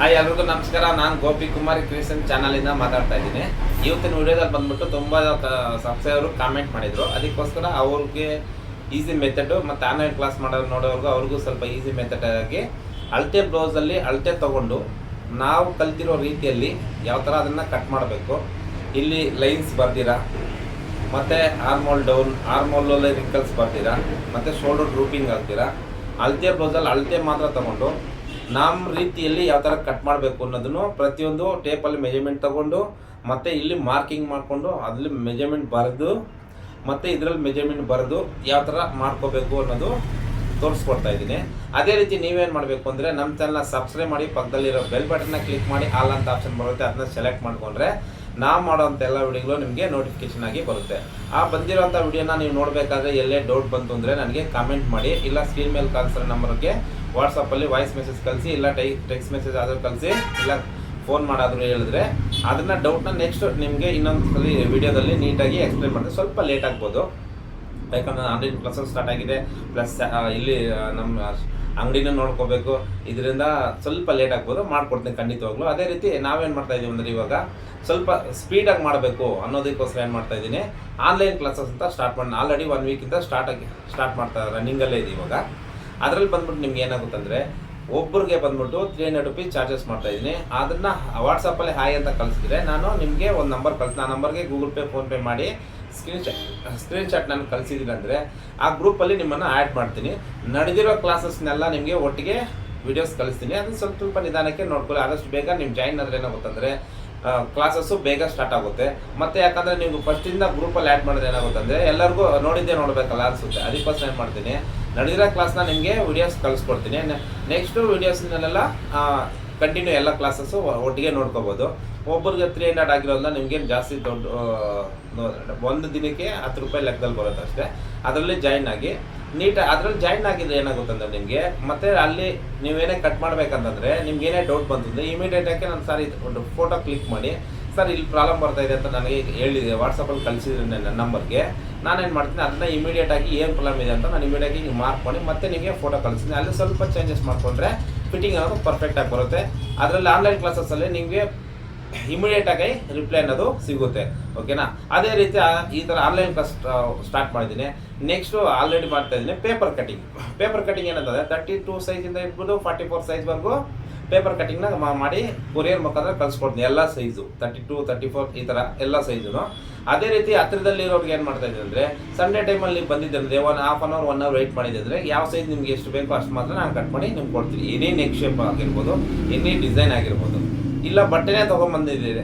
Hi ಎಲ್ರಿಗೂ ನಮಸ್ಕಾರ. ನಾನು ಗೋಪಿ ಕುಮಾರಿ ಕ್ರಿಯೇಷನ್ ಚಾನಲಿಂದ ಮಾತಾಡ್ತಾ ಇದ್ದೀನಿ. ಇವತ್ತಿನ ವಿಡಿಯೋದಲ್ಲಿ ಬಂದ್ಬಿಟ್ಟು ತುಂಬ ಸಬ್ಸ್ಕ್ರೈಬರು ಕಾಮೆಂಟ್ ಮಾಡಿದರು. ಅದಕ್ಕೋಸ್ಕರ ಅವ್ರಿಗೆ ಈಸಿ ಮೆಥಡು ಮತ್ತು ಆನ್ಲೈನ್ ಕ್ಲಾಸ್ ಮಾಡೋ ನೋಡೋರ್ಗು ಅವ್ರಿಗೂ ಸ್ವಲ್ಪ ಈಸಿ ಮೆಥಡ್ ಆಗಿ ಅಳತೆ ಬ್ಲೌಸಲ್ಲಿ ಅಳತೆ ತಗೊಂಡು ನಾವು ಕಲ್ತಿರೋ ರೀತಿಯಲ್ಲಿ ಯಾವ ಥರ ಅದನ್ನು ಕಟ್ ಮಾಡಬೇಕು. ಇಲ್ಲಿ ಲೈನ್ಸ್ ಬರ್ದಿರಾ. ಮತ್ತು ಆರ್ಮೋಲ್ ಡೌನ್ ಆರ್ಮೋಲಲ್ಲಿ ರಿಂಕಲ್ಸ್ ಬರ್ತೀರಾ ಮತ್ತು ಶೋಲ್ಡರ್ ಡ್ರೂಪಿಂಗ್ ಆಗ್ತೀರಾ ಅಳತೆ ಬ್ಲೌಸಲ್ಲಿ ಅಳತೆ ಮಾತ್ರ ತಗೊಂಡು ನಮ್ಮ ರೀತಿಯಲ್ಲಿ ಯಾವ ಥರ ಕಟ್ ಮಾಡಬೇಕು ಅನ್ನೋದನ್ನು ಪ್ರತಿಯೊಂದು ಟೇಪಲ್ಲಿ ಮೆಜರ್ಮೆಂಟ್ ತಗೊಂಡು, ಮತ್ತು ಇಲ್ಲಿ ಮಾರ್ಕಿಂಗ್ ಮಾಡಿಕೊಂಡು ಅದ್ರಲ್ಲಿ ಮೆಜರ್ಮೆಂಟ್ ಬರೆದು, ಮತ್ತು ಇದರಲ್ಲಿ ಮೆಜರ್ಮೆಂಟ್ ಬರೆದು ಯಾವ ಥರ ಮಾಡ್ಕೋಬೇಕು ಅನ್ನೋದು ತೋರಿಸ್ಕೊಡ್ತಾ ಇದ್ದೀನಿ. ಅದೇ ರೀತಿ ನೀವೇನು ಮಾಡಬೇಕು ಅಂದರೆ ನಮ್ಮ ಚಾನಲ್ನ ಸಬ್ಸ್ಕ್ರೈಬ್ ಮಾಡಿ, ಪಕ್ಕದಲ್ಲಿರೋ ಬೆಲ್ ಬಟನ್ನ ಕ್ಲಿಕ್ ಮಾಡಿ, ಆಲ್ ಅಂತ ಆಪ್ಷನ್ ಬರುತ್ತೆ ಅದನ್ನ ಸೆಲೆಕ್ಟ್ ಮಾಡ್ಕೊಂಡ್ರೆ ನಾವು ಮಾಡೋವಂಥ ಎಲ್ಲ ವಿಡಿಯೋಗಳು ನಿಮಗೆ ನೋಟಿಫಿಕೇಶನ್ ಆಗಿ ಬರುತ್ತೆ. ಆ ಬಂದಿರೋಂಥ ವಿಡಿಯೋನ ನೀವು ನೋಡಬೇಕಾದ್ರೆ ಎಲ್ಲೇ ಡೌಟ್ ಬಂತು ಅಂದರೆ ನನಗೆ ಕಾಮೆಂಟ್ ಮಾಡಿ, ಇಲ್ಲ ಸ್ಕ್ರೀನ್ ಮೇಲೆ ಕಳಿಸಿರೋ ನಂಬರ್ಗೆ ವಾಟ್ಸಪ್ಪಲ್ಲಿ ವಾಯ್ಸ್ ಮೆಸೇಜ್ ಕಳಿಸಿ, ಇಲ್ಲ ಟೈ ಟೆಕ್ಸ್ಟ್ ಮೆಸೇಜ್ ಆದರೂ ಕಳಿಸಿ, ಇಲ್ಲ ಫೋನ್ ಮಾಡಾದರೂ ಹೇಳಿದ್ರೆ ಅದನ್ನು ಡೌಟ್ನ ನೆಕ್ಸ್ಟ್ ನಿಮಗೆ ಇನ್ನೊಂದು ಸಲ ವಿಡಿಯೋದಲ್ಲಿ ನೀಟಾಗಿ ಎಕ್ಸ್ಪ್ಲೈನ್ ಮಾಡಿದ್ರೆ ಸ್ವಲ್ಪ ಲೇಟ್ ಆಗ್ಬೋದು. ಯಾಕಂದ್ರೆ ಆನ್ಲೈನ್ ಕ್ಲಾಸಸ್ ಸ್ಟಾರ್ಟ್ ಆಗಿದೆ. ಪ್ಲಸ್ ಇಲ್ಲಿ ನಮ್ಮ ಅಂಗಡಿನ ನೋಡ್ಕೋಬೇಕು. ಇದರಿಂದ ಸ್ವಲ್ಪ ಲೇಟ್ ಆಗ್ಬೋದು, ಮಾಡ್ಕೊಡ್ತೀನಿ ಖಂಡಿತವಾಗ್ಲೂ. ಅದೇ ರೀತಿ ನಾವೇನು ಮಾಡ್ತಾ ಇದೀವಿ ಅಂದರೆ ಇವಾಗ ಸ್ವಲ್ಪ ಸ್ಪೀಡಾಗಿ ಮಾಡಬೇಕು ಅನ್ನೋದಕ್ಕೋಸ್ಕರ ಏನು ಮಾಡ್ತಾ ಇದ್ದೀನಿ. ಆನ್ಲೈನ್ ಕ್ಲಾಸಸ್ ಅಂತ ಸ್ಟಾರ್ಟ್ ಮಾಡಿ ಆಲ್ರೆಡಿ ಒನ್ ವೀಕಿಂದ ಸ್ಟಾರ್ಟ್ ಆಗಿ ಸ್ಟಾರ್ಟ್ ಮಾಡ್ತಾ ರನ್ನಿಂಗಲ್ಲೇ ಇದೆ ಇವಾಗ. ಅದರಲ್ಲಿ ಬಂದ್ಬಿಟ್ಟು ನಿಮ್ಗೆ ಏನಾಗುತ್ತಂದರೆ ಒಬ್ಬರಿಗೆ ಬಂದ್ಬಿಟ್ಟು ತ್ರೀ ಹಂಡ್ರೆಡ್ ರುಪೀಸ್ ಚಾರ್ಜಸ್ ಮಾಡ್ತಾ ಇದ್ದೀನಿ. ಅದನ್ನು ವಾಟ್ಸಪ್ಪಲ್ಲಿ ಹಾಯ್ ಅಂತ ಕಳಿಸಿದ್ರೆ ನಾನು ನಿಮಗೆ ಒಂದು ನಂಬರ್ ಕಳ್ಸಿ, ಆ ನಂಬರ್ಗೆ ಗೂಗಲ್ ಪೇ ಫೋನ್ಪೇ ಮಾಡಿ ಸ್ಕ್ರೀನ್ ಶಾಟ್ ಸ್ಕ್ರೀನ್ ಶಾಟ್ ನಾನು ಕಳಿಸಿದ್ದೀನಿ ಅಂದರೆ ಆ ಗ್ರೂಪಲ್ಲಿ ನಿಮ್ಮನ್ನು ಆ್ಯಡ್ ಮಾಡ್ತೀನಿ. ನಡೆದಿರೋ ಕ್ಲಾಸಸ್ನೆಲ್ಲ ನಿಮಗೆ ಒಟ್ಟಿಗೆ ವಿಡಿಯೋಸ್ ಕಳಿಸ್ತೀನಿ. ಅದನ್ನ ಸ್ವಲ್ಪ ಸ್ವಲ್ಪ ನಿಧಾನಕ್ಕೆ ನೋಡ್ಕೊಳ್ಳಿ. ಆದಷ್ಟು ಬೇಗ ನೀವು ಜಾಯಿನ್ ಆದರೆ ಏನಾಗುತ್ತಂದರೆ ಕ್ಲಾಸಸ್ಸು ಬೇಗ ಸ್ಟಾರ್ಟ್ ಆಗುತ್ತೆ. ಮತ್ತು ಯಾಕಂದರೆ ನೀವು ಫಸ್ಟಿಂದ ಗ್ರೂಪಲ್ಲಿ ಆ್ಯಡ್ ಮಾಡಿದ್ರೆ ಏನಾಗುತ್ತಂದರೆ ಎಲ್ಲರಿಗೂ ನೋಡಿದ್ದೇ ನೋಡಬೇಕಲ್ಲ ಅನಿಸುತ್ತೆ. ಅದಕ್ಕೋಸ್ಕರ ಏನು ಮಾಡ್ತೀನಿ. ನಡೆದಿರೋ ಕ್ಲಾಸ್ನ ನಿಮಗೆ ವಿಡಿಯೋಸ್ ಕಳಿಸ್ಕೊಡ್ತೀನಿ. ನೆಕ್ಸ್ಟು ವೀಡಿಯೋಸ್ನಲ್ಲೆಲ್ಲ ಕಂಟಿನ್ಯೂ ಎಲ್ಲ ಕ್ಲಾಸಸ್ಸು ಒಟ್ಟಿಗೆ ನೋಡ್ಕೋಬೋದು. ಒಬ್ಬರಿಗೆ ತ್ರೀ ಹಂಡ್ರೆಡ್ ಆಗಿರೋಲ್ಲ ನಿಮಗೇನು ಜಾಸ್ತಿ ದೊಡ್ಡ ಒಂದು ದಿನಕ್ಕೆ ಹತ್ತು ರೂಪಾಯಿ ಲೆಕ್ಕದಲ್ಲಿ ಬರುತ್ತೆ ಅಷ್ಟೇ. ಅದರಲ್ಲಿ ಜಾಯಿನ್ ಆಗಿ ನೀಟ್ ಅದ್ರಲ್ಲಿ ಜಾಯಿನ್ ಆಗಿದ್ರೆ ಏನಾಗುತ್ತಂದ್ರೆ ನಿಮಗೆ, ಮತ್ತೆ ಅಲ್ಲಿ ನೀವೇನೇ ಕಟ್ ಮಾಡ್ಬೇಕಂತಂದ್ರೆ ನಿಮ್ಗೆ ಏನೇ ಡೌಟ್ ಬಂತಂದ್ರೆ ಇಮಿಡಿಯೇಟ್ ಆಗಿ ನಾನು ಸರ್ ಒಂದು ಫೋಟೋ ಕ್ಲಿಕ್ ಮಾಡಿ, ಸರ್, ಇಲ್ಲಿ ಪ್ರಾಬ್ಲಮ್ ಬರ್ತಾ ಇದೆ ಅಂತ ನನಗೆ ಹೇಳಿದೆ ವಾಟ್ಸಪ್ಪಲ್ಲಿ ಕಳಿಸಿದ್ರೆ ನನ್ನ ನಂಬರ್ಗೆ. ನಾನೇನು ಮಾಡ್ತೀನಿ, ಅದನ್ನ ಇಮಿಡಿಯೇಟ್ ಆಗಿ ಏನು ಪ್ರಾಬ್ಲಮ್ ಇದೆ ಅಂತ ನಾನು ಇಮಿಡಿಯೇಟ್ ಆಗಿ ಮಾರ್ಕ್ ಮಾಡಿ, ಮತ್ತೆ ನಿಮಗೆ ಫೋಟೋ ಕಳಿಸ್ತೀನಿ. ಅಲ್ಲಿ ಸ್ವಲ್ಪ ಚೇಂಜಸ್ ಮಾಡಿಕೊಂಡ್ರೆ ಫಿಟ್ಟಿಂಗ್ ಪರ್ಫೆಕ್ಟ್ ಆಗಿ ಬರುತ್ತೆ. ಅದರಲ್ಲಿ ಆನ್ಲೈನ್ ಕ್ಲಾಸಸ್ಸಲ್ಲಿ ನಿಮಗೆ ಇಮಿಡಿಯೇಟ್ ಆಗಿ ರಿಪ್ಲೈ ಅನ್ನೋದು ಸಿಗುತ್ತೆ ಓಕೆನಾ ಅದೇ ರೀತಿ ಈ ಥರ ಆನ್ಲೈನ್ ಕ್ಲಾಸ್ ಸ್ಟಾರ್ಟ್ ಮಾಡಿದ್ದೀನಿ. ನೆಕ್ಸ್ಟು ಆಲ್ರೆಡಿ ಮಾಡ್ತಾ ಇದ್ದೀನಿ ಪೇಪರ್ ಕಟಿಂಗ್ ಪೇಪರ್ ಕಟಿಂಗ್ ಏನಂತಂದರೆ ತರ್ಟಿ ಟೂ ಸೈಜಿಂದ ಇಟ್ಬಿಟ್ಟು ಫಾರ್ಟಿ ಫೋರ್ ಸೈಜ್ವರೆಗೂ ಪೇಪರ್ ಕಟಿಂಗ್ನ ಮಾಡಿ ಕೊರಿಯರ್ ಮುಖಾಂತರ ಕಳಿಸ್ಕೊಡ್ತೀನಿ, ಎಲ್ಲ size thirty two thirty four ಈ ಥರ ಎಲ್ಲ ಸೈಜು ಅದೇ ರೀತಿ ಹತ್ತಿರದಲ್ಲಿರೋರಿಗೆ ಏನು ಮಾಡ್ತಾ ಇದ್ದೀನಿ ಅಂದರೆ ಸಂಡೇ ಟೈಮಲ್ಲಿ ಬಂದಿದ್ದಂದರೆ one half an hour one hour wait ಅಂದರೆ ಯಾವ ಸೈಜ್ ನಿಮ್ಗೆ ಎಷ್ಟು ಬೇಕೋ ಅಷ್ಟು ಮಾತ್ರ ನಾನು ಕಟ್ ಮಾಡಿ ನಿಮ್ಗೆ ಕೊಡ್ತೀನಿ. ಏನೇ ನೆಕ್ ಶೇಪ್ ಆಗಿರ್ಬೋದು, ಏನೇ ಡಿಸೈನ್ ಆಗಿರ್ಬೋದು. ಇಲ್ಲ, ಬಟ್ಟೆನೇ ತೊಗೊಂಬಂದಿದ್ದೀರಿ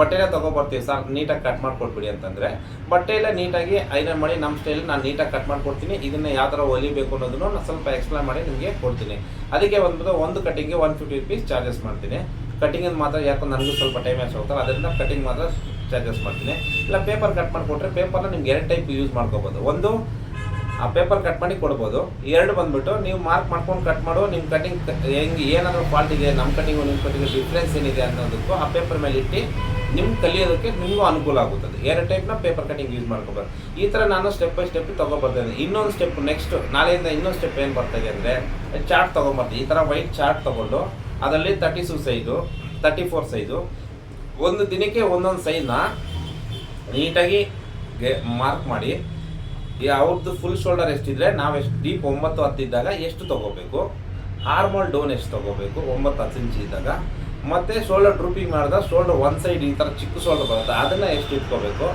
ಬಟ್ಟೆನೇ ತೊಗೊಬರ್ತೀವಿ ಸರ್, ನೀಟಾಗಿ ಕಟ್ ಮಾಡಿಕೊಟ್ಬಿಡಿ ಅಂತಂದರೆ. ಬಟ್ಟೆಯಲ್ಲೇ ನೀಟಾಗಿ ಐರನ್ ಮಾಡಿ ನಮ್ಮ ಸ್ಟೈಲ್ ನಾನು ನೀಟಾಗಿ ಕಟ್ ಮಾಡಿಕೊಡ್ತೀನಿ. ಇದನ್ನ ಯಾವ ಥರ ಹೊಲಿಬೇಕು ಅನ್ನೋದನ್ನು ನಾನು ಸ್ವಲ್ಪ ಎಕ್ಸ್ಪ್ಲೈನ್ ಮಾಡಿ ನಿಮಗೆ ಕೊಡ್ತೀನಿ. ಅದಕ್ಕೆ ಬಂದ್ಬಿಟ್ಟು ಒಂದು ಕಟಿಂಗ್ಗೆ ಒನ್ ಫಿಫ್ಟಿ ರುಪೀಸ್ ಚಾರ್ಜಸ್ ಮಾಡ್ತೀನಿ. ಕಟಿಂಗ್ ಮಾತ್ರ ಯಾಕಂದ್ರೆ ನನಗೂ ಸ್ವಲ್ಪ ಟೈಮ್ ಎಷ್ಟು ಹೋಗ್ತಾರೆ ಅದರಿಂದ ಕಟಿಂಗ್ ಮಾತ್ರ ಚಾರ್ಜಸ್ ಮಾಡ್ತೀನಿ. ಇಲ್ಲ ಪೇಪರ್ ಕಟ್ ಮಾಡಿಕೊಟ್ರೆ ಪೇಪರ್ನ ನಿಮ್ಗೆ ಎರಡು ಟೈಪ್ ಯೂಸ್ ಮಾಡ್ಕೋಬೋದು. ಒಂದು ಆ ಪೇಪರ್ ಕಟ್ ಮಾಡಿ ಕೊಡ್ಬೋದು. ಎರಡು ಬಂದ್ಬಿಟ್ಟು ನೀವು ಮಾರ್ಕ್ ಮಾಡ್ಕೊಂಡು ಕಟ್ ಮಾಡು ನಿಮ್ಮ ಕಟಿಂಗ್ ಹೆಂಗೆ ಏನಾದರೂ ಫಾಲ್ಟ್ ಇದೆ ನಮ್ಮ ಕಟಿಂಗು ನಿಮ್ಮ ಕಟಿಂಗು ಡಿಫ್ರೆನ್ಸ್ ಏನಿದೆ ಅನ್ನೋದಕ್ಕೂ ಆ ಪೇಪರ್ ಮೇಲೆ ಇಟ್ಟು ನಿಮ್ಗೆ ಕಲಿಯೋದಕ್ಕೆ ನಿಮಗೂ ಅನುಕೂಲ ಆಗುತ್ತದೆ. ಎರಡು ಟೈಪ್ನ ಪೇಪರ್ ಕಟಿಂಗ್ ಯೂಸ್ ಮಾಡ್ಕೋಬೋದು. ಈ ಥರ ನಾನು ಸ್ಟೆಪ್ ಬೈ ಸ್ಟೆಪ್ ತೊಗೊಬರ್ತೇನೆ ಇನ್ನೊಂದು ಸ್ಟೆಪ್ ನೆಕ್ಸ್ಟ್ ನಾಳೆಯಿಂದ ಇನ್ನೊಂದು ಸ್ಟೆಪ್ ಏನು ಬರ್ತಾಯಿದೆ ಅಂದರೆ ಚಾರ್ಟ್ ತೊಗೊಂಬರ್ತೀನಿ. ಈ ಥರ ವೈಟ್ ಚಾರ್ಟ್ ತೊಗೊಂಡು ಅದರಲ್ಲಿ ತರ್ಟಿ ಸು ಸೈಜು ತರ್ಟಿ ಫೋರ್ ಸೈಜು ಒಂದು ದಿನಕ್ಕೆ ಒಂದೊಂದು ಸೈಜನ್ನ ನೀಟಾಗಿ ಮಾರ್ಕ್ ಮಾಡಿ ಈ ಅವ್ರದ್ದು ಫುಲ್ ಶೋಲ್ಡರ್ ಎಷ್ಟಿದ್ರೆ ನಾವು ಎಷ್ಟು ಡೀಪ್ ಒಂಬತ್ತು ಹತ್ತಿದ್ದಾಗ ಎಷ್ಟು ತಗೋಬೇಕು? ಆರ್ಮಲ್ ಡೋನ್ ಎಷ್ಟು ತಗೋಬೇಕು? ಒಂಬತ್ತು ಹತ್ತು ಇಂಚ್ ಇದ್ದಾಗ. ಮತ್ತು ಶೋಲ್ಡರ್ ಡ್ರೂಪಿಂಗ್ ಮಾಡಿದಾಗ ಶೋಲ್ಡರ್ ಒನ್ ಸೈಡ್ ಈ ಥರ ಚಿಕ್ಕ ಶೋಲ್ಡರ್ ಬರುತ್ತೆ. ಅದನ್ನು ಎಷ್ಟು ಇಟ್ಕೋಬೇಕು?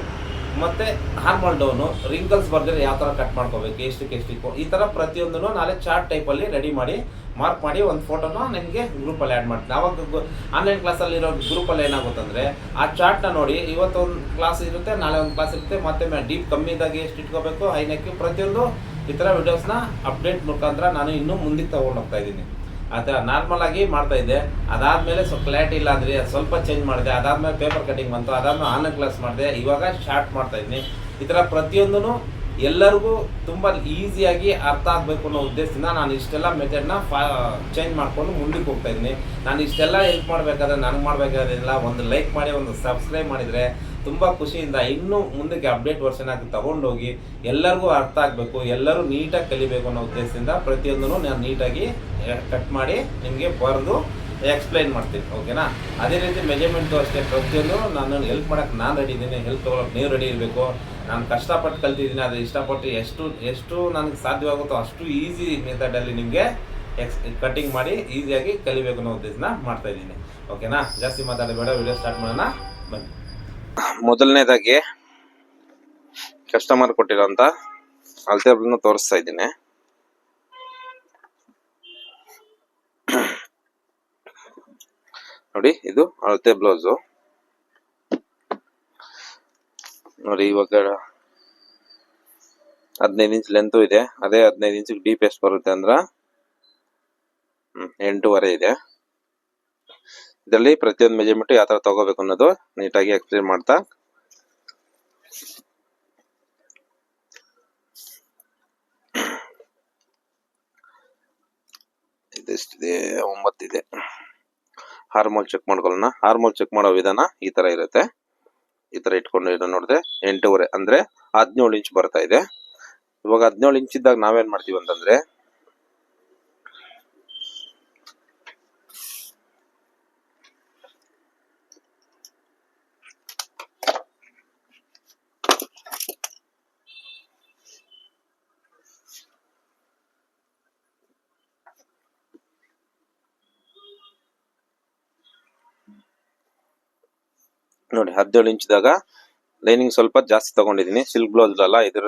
ಮತ್ತು ಹಾರ್ಮಲ್ ಡೌನು ರಿಂಕಲ್ಸ್ ಬರ್ದರೆ ಯಾವ ಥರ ಕಟ್ ಮಾಡ್ಕೋಬೇಕು ಎಷ್ಟಕ್ಕೆ ಎಷ್ಟಿಕ್ಕು ಈ ಥರ ಪ್ರತಿಯೊಂದನ್ನು ನಾಳೆ ಚಾರ್ಟ್ ಟೈಪಲ್ಲಿ ರೆಡಿ ಮಾಡಿ ಮಾರ್ಕ್ ಮಾಡಿ ಒಂದು ಫೋಟೋನ ನಿಮಗೆ ಗ್ರೂಪಲ್ಲಿ ಆ್ಯಡ್ ಮಾಡ್ತೀನಿ. ಆವಾಗ ಆನ್ಲೈನ್ ಕ್ಲಾಸಲ್ಲಿರೋ ಗ್ರೂಪಲ್ಲಿ ಏನಾಗುತ್ತಂದರೆ, ಆ ಚಾರ್ಟ್ನ ನೋಡಿ ಇವತ್ತೊಂದು ಕ್ಲಾಸ್ ಇರುತ್ತೆ, ನಾಳೆ ಒಂದು ಕ್ಲಾಸ್ ಇರುತ್ತೆ, ಮತ್ತೆ ಡೀಪ್ ಕಮ್ಮಿ ಇದ್ದಾಗ ಎಷ್ಟು ಇಟ್ಕೋಬೇಕು ಹೈನಕ್ಕೆ ಪ್ರತಿಯೊಂದು ಈ ಥರ ವಿಡಿಯೋಸ್ನ ಅಪ್ಡೇಟ್ ಮುಖಾಂತರ ನಾನು ಇನ್ನೂ ಮುಂದಕ್ಕೆ ತೊಗೊಂಡು ಹೋಗ್ತಾ ಇದ್ದೀನಿ. ಆ ಥರ ಮಾಡ್ತಾ ಇದ್ದೆ. ಅದಾದಮೇಲೆ ಸ್ವಲ್ಪ ಕ್ಲಾರಿಟಿ ಇಲ್ಲ ಅಂದರೆ ಸ್ವಲ್ಪ ಚೇಂಜ್ ಮಾಡಿದೆ. ಅದಾದಮೇಲೆ ಪೇಪರ್ ಕಟಿಂಗ್ ಬಂತು. ಅದಾದ್ಮೇಲೆ ಆನ್ಲೈನ್ ಕ್ಲಾಸ್ ಮಾಡಿದೆ. ಇವಾಗ ಶಾರ್ಟ್ ಮಾಡ್ತಾ ಇದ್ದೀನಿ. ಈ ಥರ ಪ್ರತಿಯೊಂದೂ ಎಲ್ಲರಿಗೂ ತುಂಬ ಈಸಿಯಾಗಿ ಅರ್ಥ ಆಗಬೇಕು ಅನ್ನೋ ಉದ್ದೇಶದಿಂದ ನಾನು ಇಷ್ಟೆಲ್ಲ ಮೆಥಡ್ನ ಫಾ ಚೇಂಜ್ ಮಾಡ್ಕೊಂಡು ಮುಂದಕ್ಕೆ ಹೋಗ್ತಾ ಇದ್ದೀನಿ. ನಾನು ಇಷ್ಟೆಲ್ಲ ಹೆಲ್ಪ್ ಮಾಡಬೇಕಾದ್ರೆ, ನನಗೆ ಮಾಡಬೇಕಾದ್ರೆಲ್ಲ ಒಂದು ಲೈಕ್ ಮಾಡಿ, ಒಂದು ಸಬ್ಸ್ಕ್ರೈಬ್ ಮಾಡಿದರೆ ತುಂಬ ಖುಷಿಯಿಂದ ಇನ್ನೂ ಮುಂದಕ್ಕೆ ಅಪ್ಡೇಟ್ ವರ್ಷನ್ ಆಗಿ ತಗೊಂಡೋಗಿ ಎಲ್ಲರಿಗೂ ಅರ್ಥ ಆಗಬೇಕು, ಎಲ್ಲರೂ ನೀಟಾಗಿ ಕಲಿಬೇಕು ಅನ್ನೋ ಉದ್ದೇಶದಿಂದ ಪ್ರತಿಯೊಂದನ್ನು ನಾನು ನೀಟಾಗಿ ಕಟ್ ಮಾಡಿ ನಿಮಗೆ ಬರೆದು ಎಕ್ಸ್ಪ್ಲೈನ್ ಮಾಡ್ತೀನಿ ಓಕೆನಾ ಅದೇ ರೀತಿ ಮೆಜರ್ಮೆಂಟು ಅಷ್ಟೇ, ಪ್ರತಿಯೊಂದು ನಾನು ಹೆಲ್ಪ್ ಮಾಡೋಕ್ಕೆ ನಾನು ರೆಡಿ ಇದ್ದೀನಿ ಹೆಲ್ಪ್ ತೊಗೊಳಕ್ಕೆ ನೀವು ರೆಡಿ ಇರಬೇಕು. ನಾನು ಕಷ್ಟಪಟ್ಟು ಕಲ್ತಿದ್ದೀನಿ ಅದು ಇಷ್ಟಪಟ್ಟು ಎಷ್ಟು ಎಷ್ಟು ನನಗೆ ಸಾಧ್ಯವಾಗುತ್ತೋ ಅಷ್ಟು ಈಸಿ ಮೆಥಡಲ್ಲಿ ನಿಮಗೆ ಎಕ್ಸ್ ಕಟ್ಟಿಂಗ್ ಮಾಡಿ ಈಸಿಯಾಗಿ ಕಲಿಬೇಕು ಅನ್ನೋ ಉದ್ದೇಶನ ಮಾಡ್ತಾಯಿದ್ದೀನಿ ಓಕೆನಾ ಜಾಸ್ತಿ ಮಾತಾಡಬೇಡ ವಿಡಿಯೋ ಸ್ಟಾರ್ಟ್ ಮಾಡೋಣ, ಬನ್ನಿ. ಮೊದಲನೇದಾಗಿ ಕಸ್ಟಮರ್ ಕೊಟ್ಟಿರೋಂಥ ಅಳತೆ ತೋರಿಸ್ತಾ ಇದ್ದೀನಿ. ನೋಡಿ, ಇದು ಅಳತೆ ಬ್ಲೌಸು. ನೋಡಿ, ಇವಾಗ ಹದಿನೈದು ಇಂಚ್ ಲೆಂತು ಇದೆ. ಅದೇ ಹದಿನೈದು ಇಂಚ್ ಡೀಪ್ ಎಷ್ಟು ಬರುತ್ತೆ ಅಂದ್ರೆ ಎಂಟೂವರೆ ಇದೆ. ಇದರಲ್ಲಿ ಪ್ರತಿಯೊಂದು ಮೆಜರ್ಮೆಂಟ್ ಯಾವ ತರ ತಗೋಬೇಕು ಅನ್ನೋದು ನೀಟಾಗಿ ಎಕ್ಸ್ಪ್ಲೇನ್ ಮಾಡ್ತಾ. ಇದೆಷ್ಟಿದೆ? ಒಂಬತ್ತಿದೆ. ಹಾರ್ಮೋಲ್ ಚೆಕ್ ಮಾಡ್ಕೊಳ್ಳೋಣ. ಹಾರ್ಮೋಲ್ ಚೆಕ್ ಮಾಡೋ ವಿಧಾನ ಈ ತರ ಇರುತ್ತೆ. ಈ ತರ ಇಟ್ಕೊಂಡು ಇದನ್ನ ನೋಡಿದ್ರೆ ಎಂಟೂವರೆ ಅಂದ್ರೆ ಹದಿನೇಳು ಇಂಚ್ ಬರ್ತಾ ಇದೆ. ಇವಾಗ ಹದಿನೇಳು ಇಂಚ್ ಇದ್ದಾಗ ನಾವೇನ್ ಮಾಡ್ತೀವಿ ಅಂತಂದ್ರೆ ನೋಡಿ ಹದಿನೇಳು ಇಂಚ್ದಾಗ ಲೈನಿಂಗ್ ಸ್ವಲ್ಪ ಜಾಸ್ತಿ ತಗೊಂಡಿದ್ದೀನಿ. ಸಿಲ್ಕ್ ಬ್ಲೌಸ್ ಅಲ್ಲ ಇದ್ರ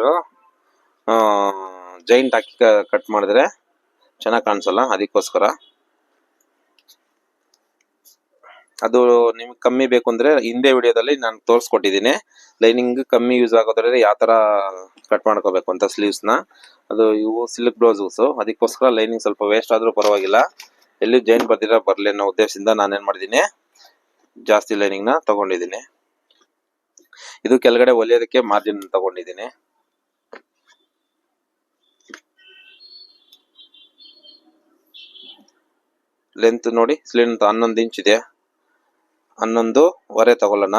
ಜೈಂಟ್ ಹಾಕಿ ಕಟ್ ಮಾಡಿದ್ರೆ ಚೆನ್ನಾಗಿ ಕಾಣಿಸಲ್ಲ, ಅದಕ್ಕೋಸ್ಕರ. ಅದು ನಿಮ್ಗೆ ಕಮ್ಮಿ ಬೇಕು ಅಂದ್ರೆ ಹಿಂದೆ ವಿಡಿಯೋದಲ್ಲಿ ನಾನು ತೋರಿಸ್ಕೊಟ್ಟಿದ್ದೀನಿ. ಲೈನಿಂಗ್ ಕಮ್ಮಿ ಯೂಸ್ ಆಗೋದ್ರಲ್ಲಿ ಯಾವ ಥರ ಕಟ್ ಮಾಡ್ಕೋಬೇಕು ಅಂತ ಸ್ಲೀವ್ಸ್ನ ಅದು ಇವು ಸಿಲ್ಕ್ ಬ್ಲೌಸಸ್ ಅದಕ್ಕೋಸ್ಕರ ಲೈನಿಂಗ್ ಸ್ವಲ್ಪ ವೇಸ್ಟ್ ಆದ್ರೂ ಪರವಾಗಿಲ್ಲ. ಎಲ್ಲಿ ಜೈನ್ ಬರ್ದಿರ ಬರಲಿ ಅನ್ನೋ ಉದ್ದೇಶದಿಂದ ನಾನೇನು ಮಾಡಿದ್ದೀನಿ. ಜಾಸ್ತಿ ಲೈನಿಂಗ್ನ ತಗೊಂಡಿದ್ದೀನಿ. ಇದು ಕೆಳಗಡೆ ಹೊಲಿಯೋದಕ್ಕೆ ಮಾರ್ಜಿನ್ ತಗೊಂಡಿದ್ದೀನಿ. ಲೆಂತ್ ನೋಡಿ ಸ್ಲಿಂತ್ ಹನ್ನೊಂದು ಇಂಚ್ ಇದೆ. ಹನ್ನೊಂದು ವರೆ ತಗೊಳ್ಳೋಣ.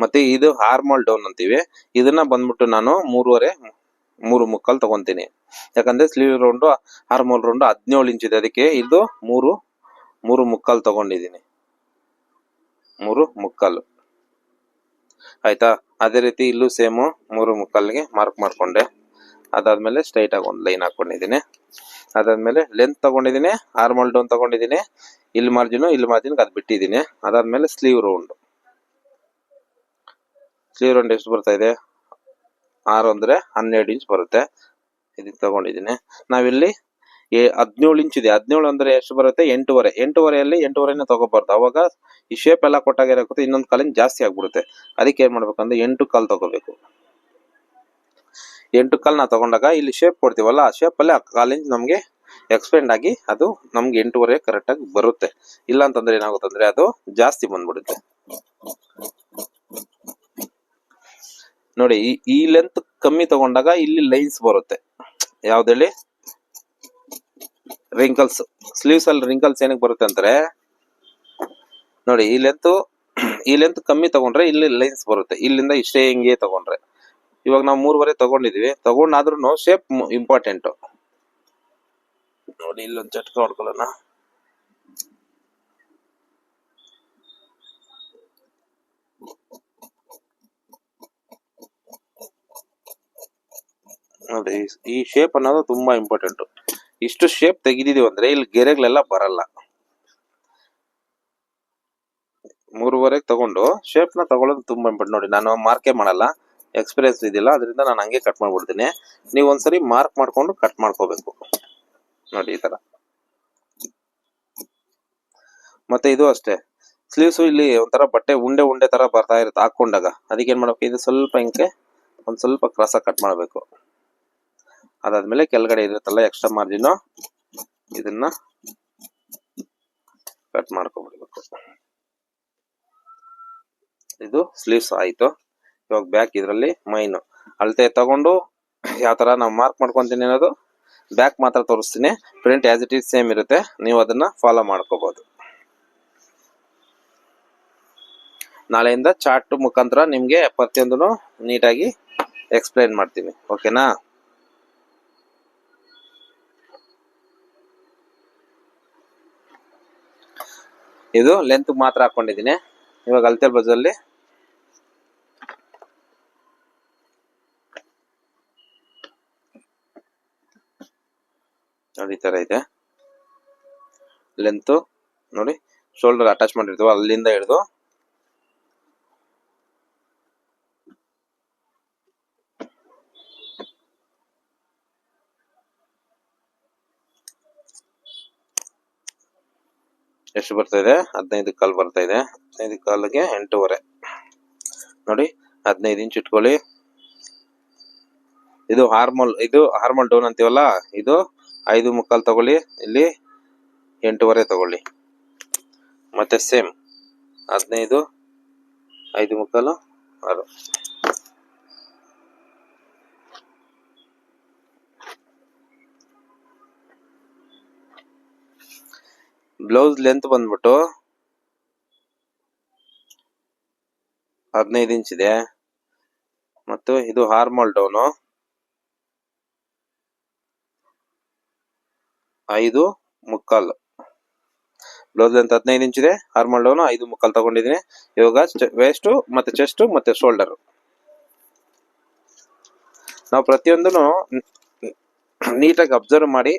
ಮತ್ತೆ ಇದು ಹಾರ್ಮಲ್ ಡೌನ್ ಅಂತೀವಿ. ಇದನ್ನ ಬಂದ್ಬಿಟ್ಟು ನಾನು ಮೂರುವರೆ, ಮೂರು ಮುಕ್ಕಲ್ ತಗೊಂತೀನಿ. ಯಾಕಂದ್ರೆ ಸ್ಲೀವ್ ರೌಂಡು ಹಾರ್ಮೋಲ್ ರೌಂಡು ಹದಿನೇಳು ಇಂಚ್ ಇದೆ. ಅದಕ್ಕೆ ಇದು ಮೂರು ಮೂರು ಮುಕ್ಕಾಲು ತಗೊಂಡಿದ್ದೀನಿ. ಮೂರು ಮುಕ್ಕಾಲು. ಆಯ್ತಾ? ಅದೇ ರೀತಿ ಇಲ್ಲೂ ಸೇಮು ಮೂರು ಮುಕ್ಕಾಲಿಗೆ ಮಾರ್ಕ್ ಮಾಡ್ಕೊಂಡೆ. ಅದಾದ್ಮೇಲೆ ಸ್ಟ್ರೈಟ್ ಆಗಿ ಒಂದು ಲೈನ್ ಹಾಕೊಂಡಿದ್ದೀನಿ. ಅದಾದ್ಮೇಲೆ ಲೆಂತ್ ತಗೊಂಡಿದ್ದೀನಿ ಆರ್ಮಲ್ ಡೌನ್ ತಗೊಂಡಿದ್ದೀನಿ. ಇಲ್ಲಿ ಮಾರ್ಜಿನು ಇಲ್ಲಿ ಮಾರ್ಜಿನ್ ಅದು ಬಿಟ್ಟಿದ್ದೀನಿ. ಅದಾದ್ಮೇಲೆ ಸ್ಲೀವ್ ರೌಂಡ್ ಸ್ಲೀವ್ ರೌಂಡ್ ಎಷ್ಟು ಬರ್ತಾ ಇದೆ? ಆರು ಅಂದ್ರೆ ಹನ್ನೆರಡು ಇಂಚ್ ಬರುತ್ತೆ. ಇದಕ್ಕೆ ತಗೊಂಡಿದ್ದೀನಿ. ನಾವಿಲ್ಲಿ ಹದಿನೇಳು ಇಂಚ್ ಇದೆ. ಹದಿನೇಳು ಅಂದ್ರೆ ಎಷ್ಟು ಬರುತ್ತೆ? ಎಂಟೂವರೆ. ಎಂಟೂವರೆಯಲ್ಲಿ ಎಂಟೂವರೆನೇ ತಗೋಬಾರ್ದು. ಅವಾಗ ಈ ಶೇಪ್ ಎಲ್ಲ ಕೊಟ್ಟಾಗ ಏನಾಗುತ್ತೆ ಇನ್ನೊಂದು ಕಾಲಿನ ಜಾಸ್ತಿ ಆಗ್ಬಿಡುತ್ತೆ. ಅದಕ್ಕೆ ಏನ್ ಮಾಡ್ಬೇಕಂದ್ರೆ ಎಂಟು ಕಾಲ್ ತಗೋಬೇಕು. ಎಂಟು ಕಾಲ್ ನಾ ತಗೊಂಡಾಗ ಇಲ್ಲಿ ಶೇಪ್ ಕೊಡ್ತೀವಲ್ಲ, ಆ ಶೇಪ್ ಅಲ್ಲಿ ಆ ಕಾಲಿಂಚ್ ನಮ್ಗೆ ಎಕ್ಸ್ಪೆಂಡ್ ಆಗಿ ಅದು ನಮ್ಗೆ ಎಂಟೂವರೆ ಕರೆಕ್ಟ್ ಆಗಿ ಬರುತ್ತೆ. ಇಲ್ಲ ಅಂತಂದ್ರೆ ಏನಾಗುತ್ತೆ ಅಂದ್ರೆ ಅದು ಜಾಸ್ತಿ ಬಂದ್ಬಿಡುತ್ತೆ. ನೋಡಿ, ಈ ಲೆಂತ್ ಕಮ್ಮಿ ತಗೊಂಡಾಗ ಇಲ್ಲಿ ಲೈನ್ಸ್ ಬರುತ್ತೆ. ಯಾವ್ದೇಳಿ ರಿಂಕಲ್ಸ್ ಸ್ಲೀವ್ಸ್ ಅಲ್ಲಿ ರಿಂಕಲ್ಸ್ ಏನಕ್ಕೆ ಬರುತ್ತೆ ಅಂದ್ರೆ, ನೋಡಿ, ಈ ಲೆಂತ್ ಈ ಲೆಂತ್ ಕಮ್ಮಿ ತಗೊಂಡ್ರೆ ಇಲ್ಲಿ ಲೈನ್ಸ್ ಬರುತ್ತೆ. ಇಲ್ಲಿಂದ ಇಷ್ಟೇ ಹಿಂಗೆ ತಗೊಂಡ್ರೆ. ಇವಾಗ ನಾವು ಮೂರುವರೆ ತಗೊಂಡಿದೀವಿ. ತಗೊಂಡಾದ್ರೂ ಶೇಪ್ ಇಂಪಾರ್ಟೆಂಟ್ ನೋಡಿ, ಇಲ್ಲೊಂದು ಚಟ್ಕ ಹೊಡ್ಕೊಳ್ಳೋಣ ನೋಡಿ, ಈ ಶೇಪ್ ಅನ್ನೋದು ತುಂಬಾ ಇಂಪಾರ್ಟೆಂಟ್ ಇಷ್ಟು ಶೇಪ್ ತೆಗಿದಿದೀವಿ ಅಂದ್ರೆ ಇಲ್ಲಿ ಗೆರೆಗಳೆಲ್ಲ ಬರಲ್ಲ. ಮೂರುವರೆಗೆ ತಗೊಂಡು ಶೇಪ್ನ ತಗೊಳ್ಳೋದು ತುಂಬಾ ಇಂಪಾರ್ಟೆಂಟ್ ನೋಡಿ, ನಾನು ಮಾರ್ಕೆ ಮಾಡಲ್ಲ ಎಕ್ಸ್ಪೀರಿಯನ್ಸ್ ಇದಿಲ್ಲ, ಅದರಿಂದ ನಾನು ಹಂಗೆ ಕಟ್ ಮಾಡ್ಬಿಡ್ತೀನಿ. ನೀವು ಒಂದ್ಸರಿ ಮಾರ್ಕ್ ಮಾಡ್ಕೊಂಡು ಕಟ್ ಮಾಡ್ಕೋಬೇಕು. ನೋಡಿ, ಈ ತರ. ಮತ್ತೆ ಇದು ಅಷ್ಟೇ. ಸ್ಲೀವ್ಸ್ ಇಲ್ಲಿ ಒಂಥರ ಬಟ್ಟೆ ಉಂಡೆ ಉಂಡೆ ತರ ಬರ್ತಾ ಇರುತ್ತೆ ಹಾಕೊಂಡಾಗ ಅದಕ್ಕೆ ಏನ್ ಮಾಡ್ಬೇಕು? ಇದು ಸ್ವಲ್ಪ ಹಿಂಗೆ, ಒಂದ್ ಸ್ವಲ್ಪ ಕ್ರಾಸ್ ಕಟ್ ಮಾಡ್ಬೇಕು. ಅದಾದ್ಮೇಲೆ ಕೆಳಗಡೆ ಇರುತ್ತಲ್ಲ ಎಕ್ಸ್ಟ್ರಾ ಮಾರ್ಜಿನ್ ಇದನ್ನ ಕಟ್ ಮಾಡ್ಕೊಬಿಡ್ಬೇಕು. ಇದು ಸ್ಲೀವ್ಸ್ ಆಯ್ತು. ಇವಾಗ ಬ್ಯಾಕ್ ಇದರಲ್ಲಿ ಮೈನ್. ಅಳತೆ ತಗೊಂಡು ಯಾವ ತರ ನಾವು ಮಾರ್ಕ್ ಮಾಡ್ಕೊತೀನಿ ಅನ್ನೋದು ಬ್ಯಾಕ್ ಮಾತ್ರ ತೋರಿಸ್ತೀನಿ. Print as it is same ಇರುತ್ತೆ. ನೀವು ಅದನ್ನ ಫಾಲೋ ಮಾಡ್ಕೋಬೋದು. ನಾಳೆಯಿಂದ ಚಾರ್ಟ್ ಮುಖಾಂತರ ನಿಮಗೆ ಪ್ರತಿಯೊಂದು ನೀಟಾಗಿ ಎಕ್ಸ್ಪ್ಲೈನ್ ಮಾಡ್ತೀನಿ. ಓಕೆನಾ ಇದು ಲೆಂತ್ ಮಾತ್ರ ಹಾಕೊಂಡಿದ್ದೀನಿ. ಇವಾಗ ಅಳತೆ ಬಜಲ್ಲಿ ನೋಡಿ, ಈ ತರ ಇದೆ. ಲೆಂತು ನೋಡಿ ಶೋಲ್ಡರ್ ಅಟ್ಯಾಚ್ ಮಾಡಿರ್ತೀವಿ ಅಲ್ಲಿಂದ ಹಿಡಿದು. ಎಷ್ಟು ಬರ್ತಾ ಇದೆ? ಹದಿನೈದು ಕಾಲು ಬರ್ತಾ ಇದೆ. ಹದಿನೈದು ಕಾಲಿಗೆ ಎಂಟೂವರೆ. ನೋಡಿ, ಹದಿನೈದು ಇಂಚ್ ಇಟ್ಕೊಳ್ಳಿ. ಇದು ಹಾರ್ಮಲ್ ಇದು ಹಾರ್ಮಲ್ ಡೌನ್ ಅಂತೀವಲ್ಲ, ಇದು ಐದು ಮುಕ್ಕಾಲು ತಗೊಳ್ಳಿ. ಇಲ್ಲಿ ಎಂಟೂವರೆ ತಗೊಳ್ಳಿ. ಮತ್ತೆ ಸೇಮ್. ಹದಿನೈದು, ಐದು ಮುಕ್ಕಾಲು, ಆರು. ಬ್ಲೌಸ್ ಲೆಂತ್ ಬಂದ್ಬಿಟ್ಟು ಹದಿನೈದು ಇಂಚ್ ಇದೆ. ಮತ್ತು ಇದು ಹಾರ್ಮಲ್ ಡೌನು ಐದು ಮುಕ್ಕಾಲು. ಬ್ಲೌಸ್ ಲೆಂತ್ ಹದಿನೈದು ಇಂಚ್ ಇದೆ, ಹಾರ್ಮಲ್ ಡೌನು ಐದು ಮುಕ್ಕಾಲು ತಗೊಂಡಿದ್ದೀನಿ. ಇವಾಗ ವೇಸ್ಟು ಮತ್ತೆ ಚೆಸ್ಟು ಮತ್ತೆ ಶೋಲ್ಡರ್ ನಾವು ಪ್ರತಿಯೊಂದನ್ನು ನೀಟಾಗಿ ಅಬ್ಸರ್ವ್ ಮಾಡಿ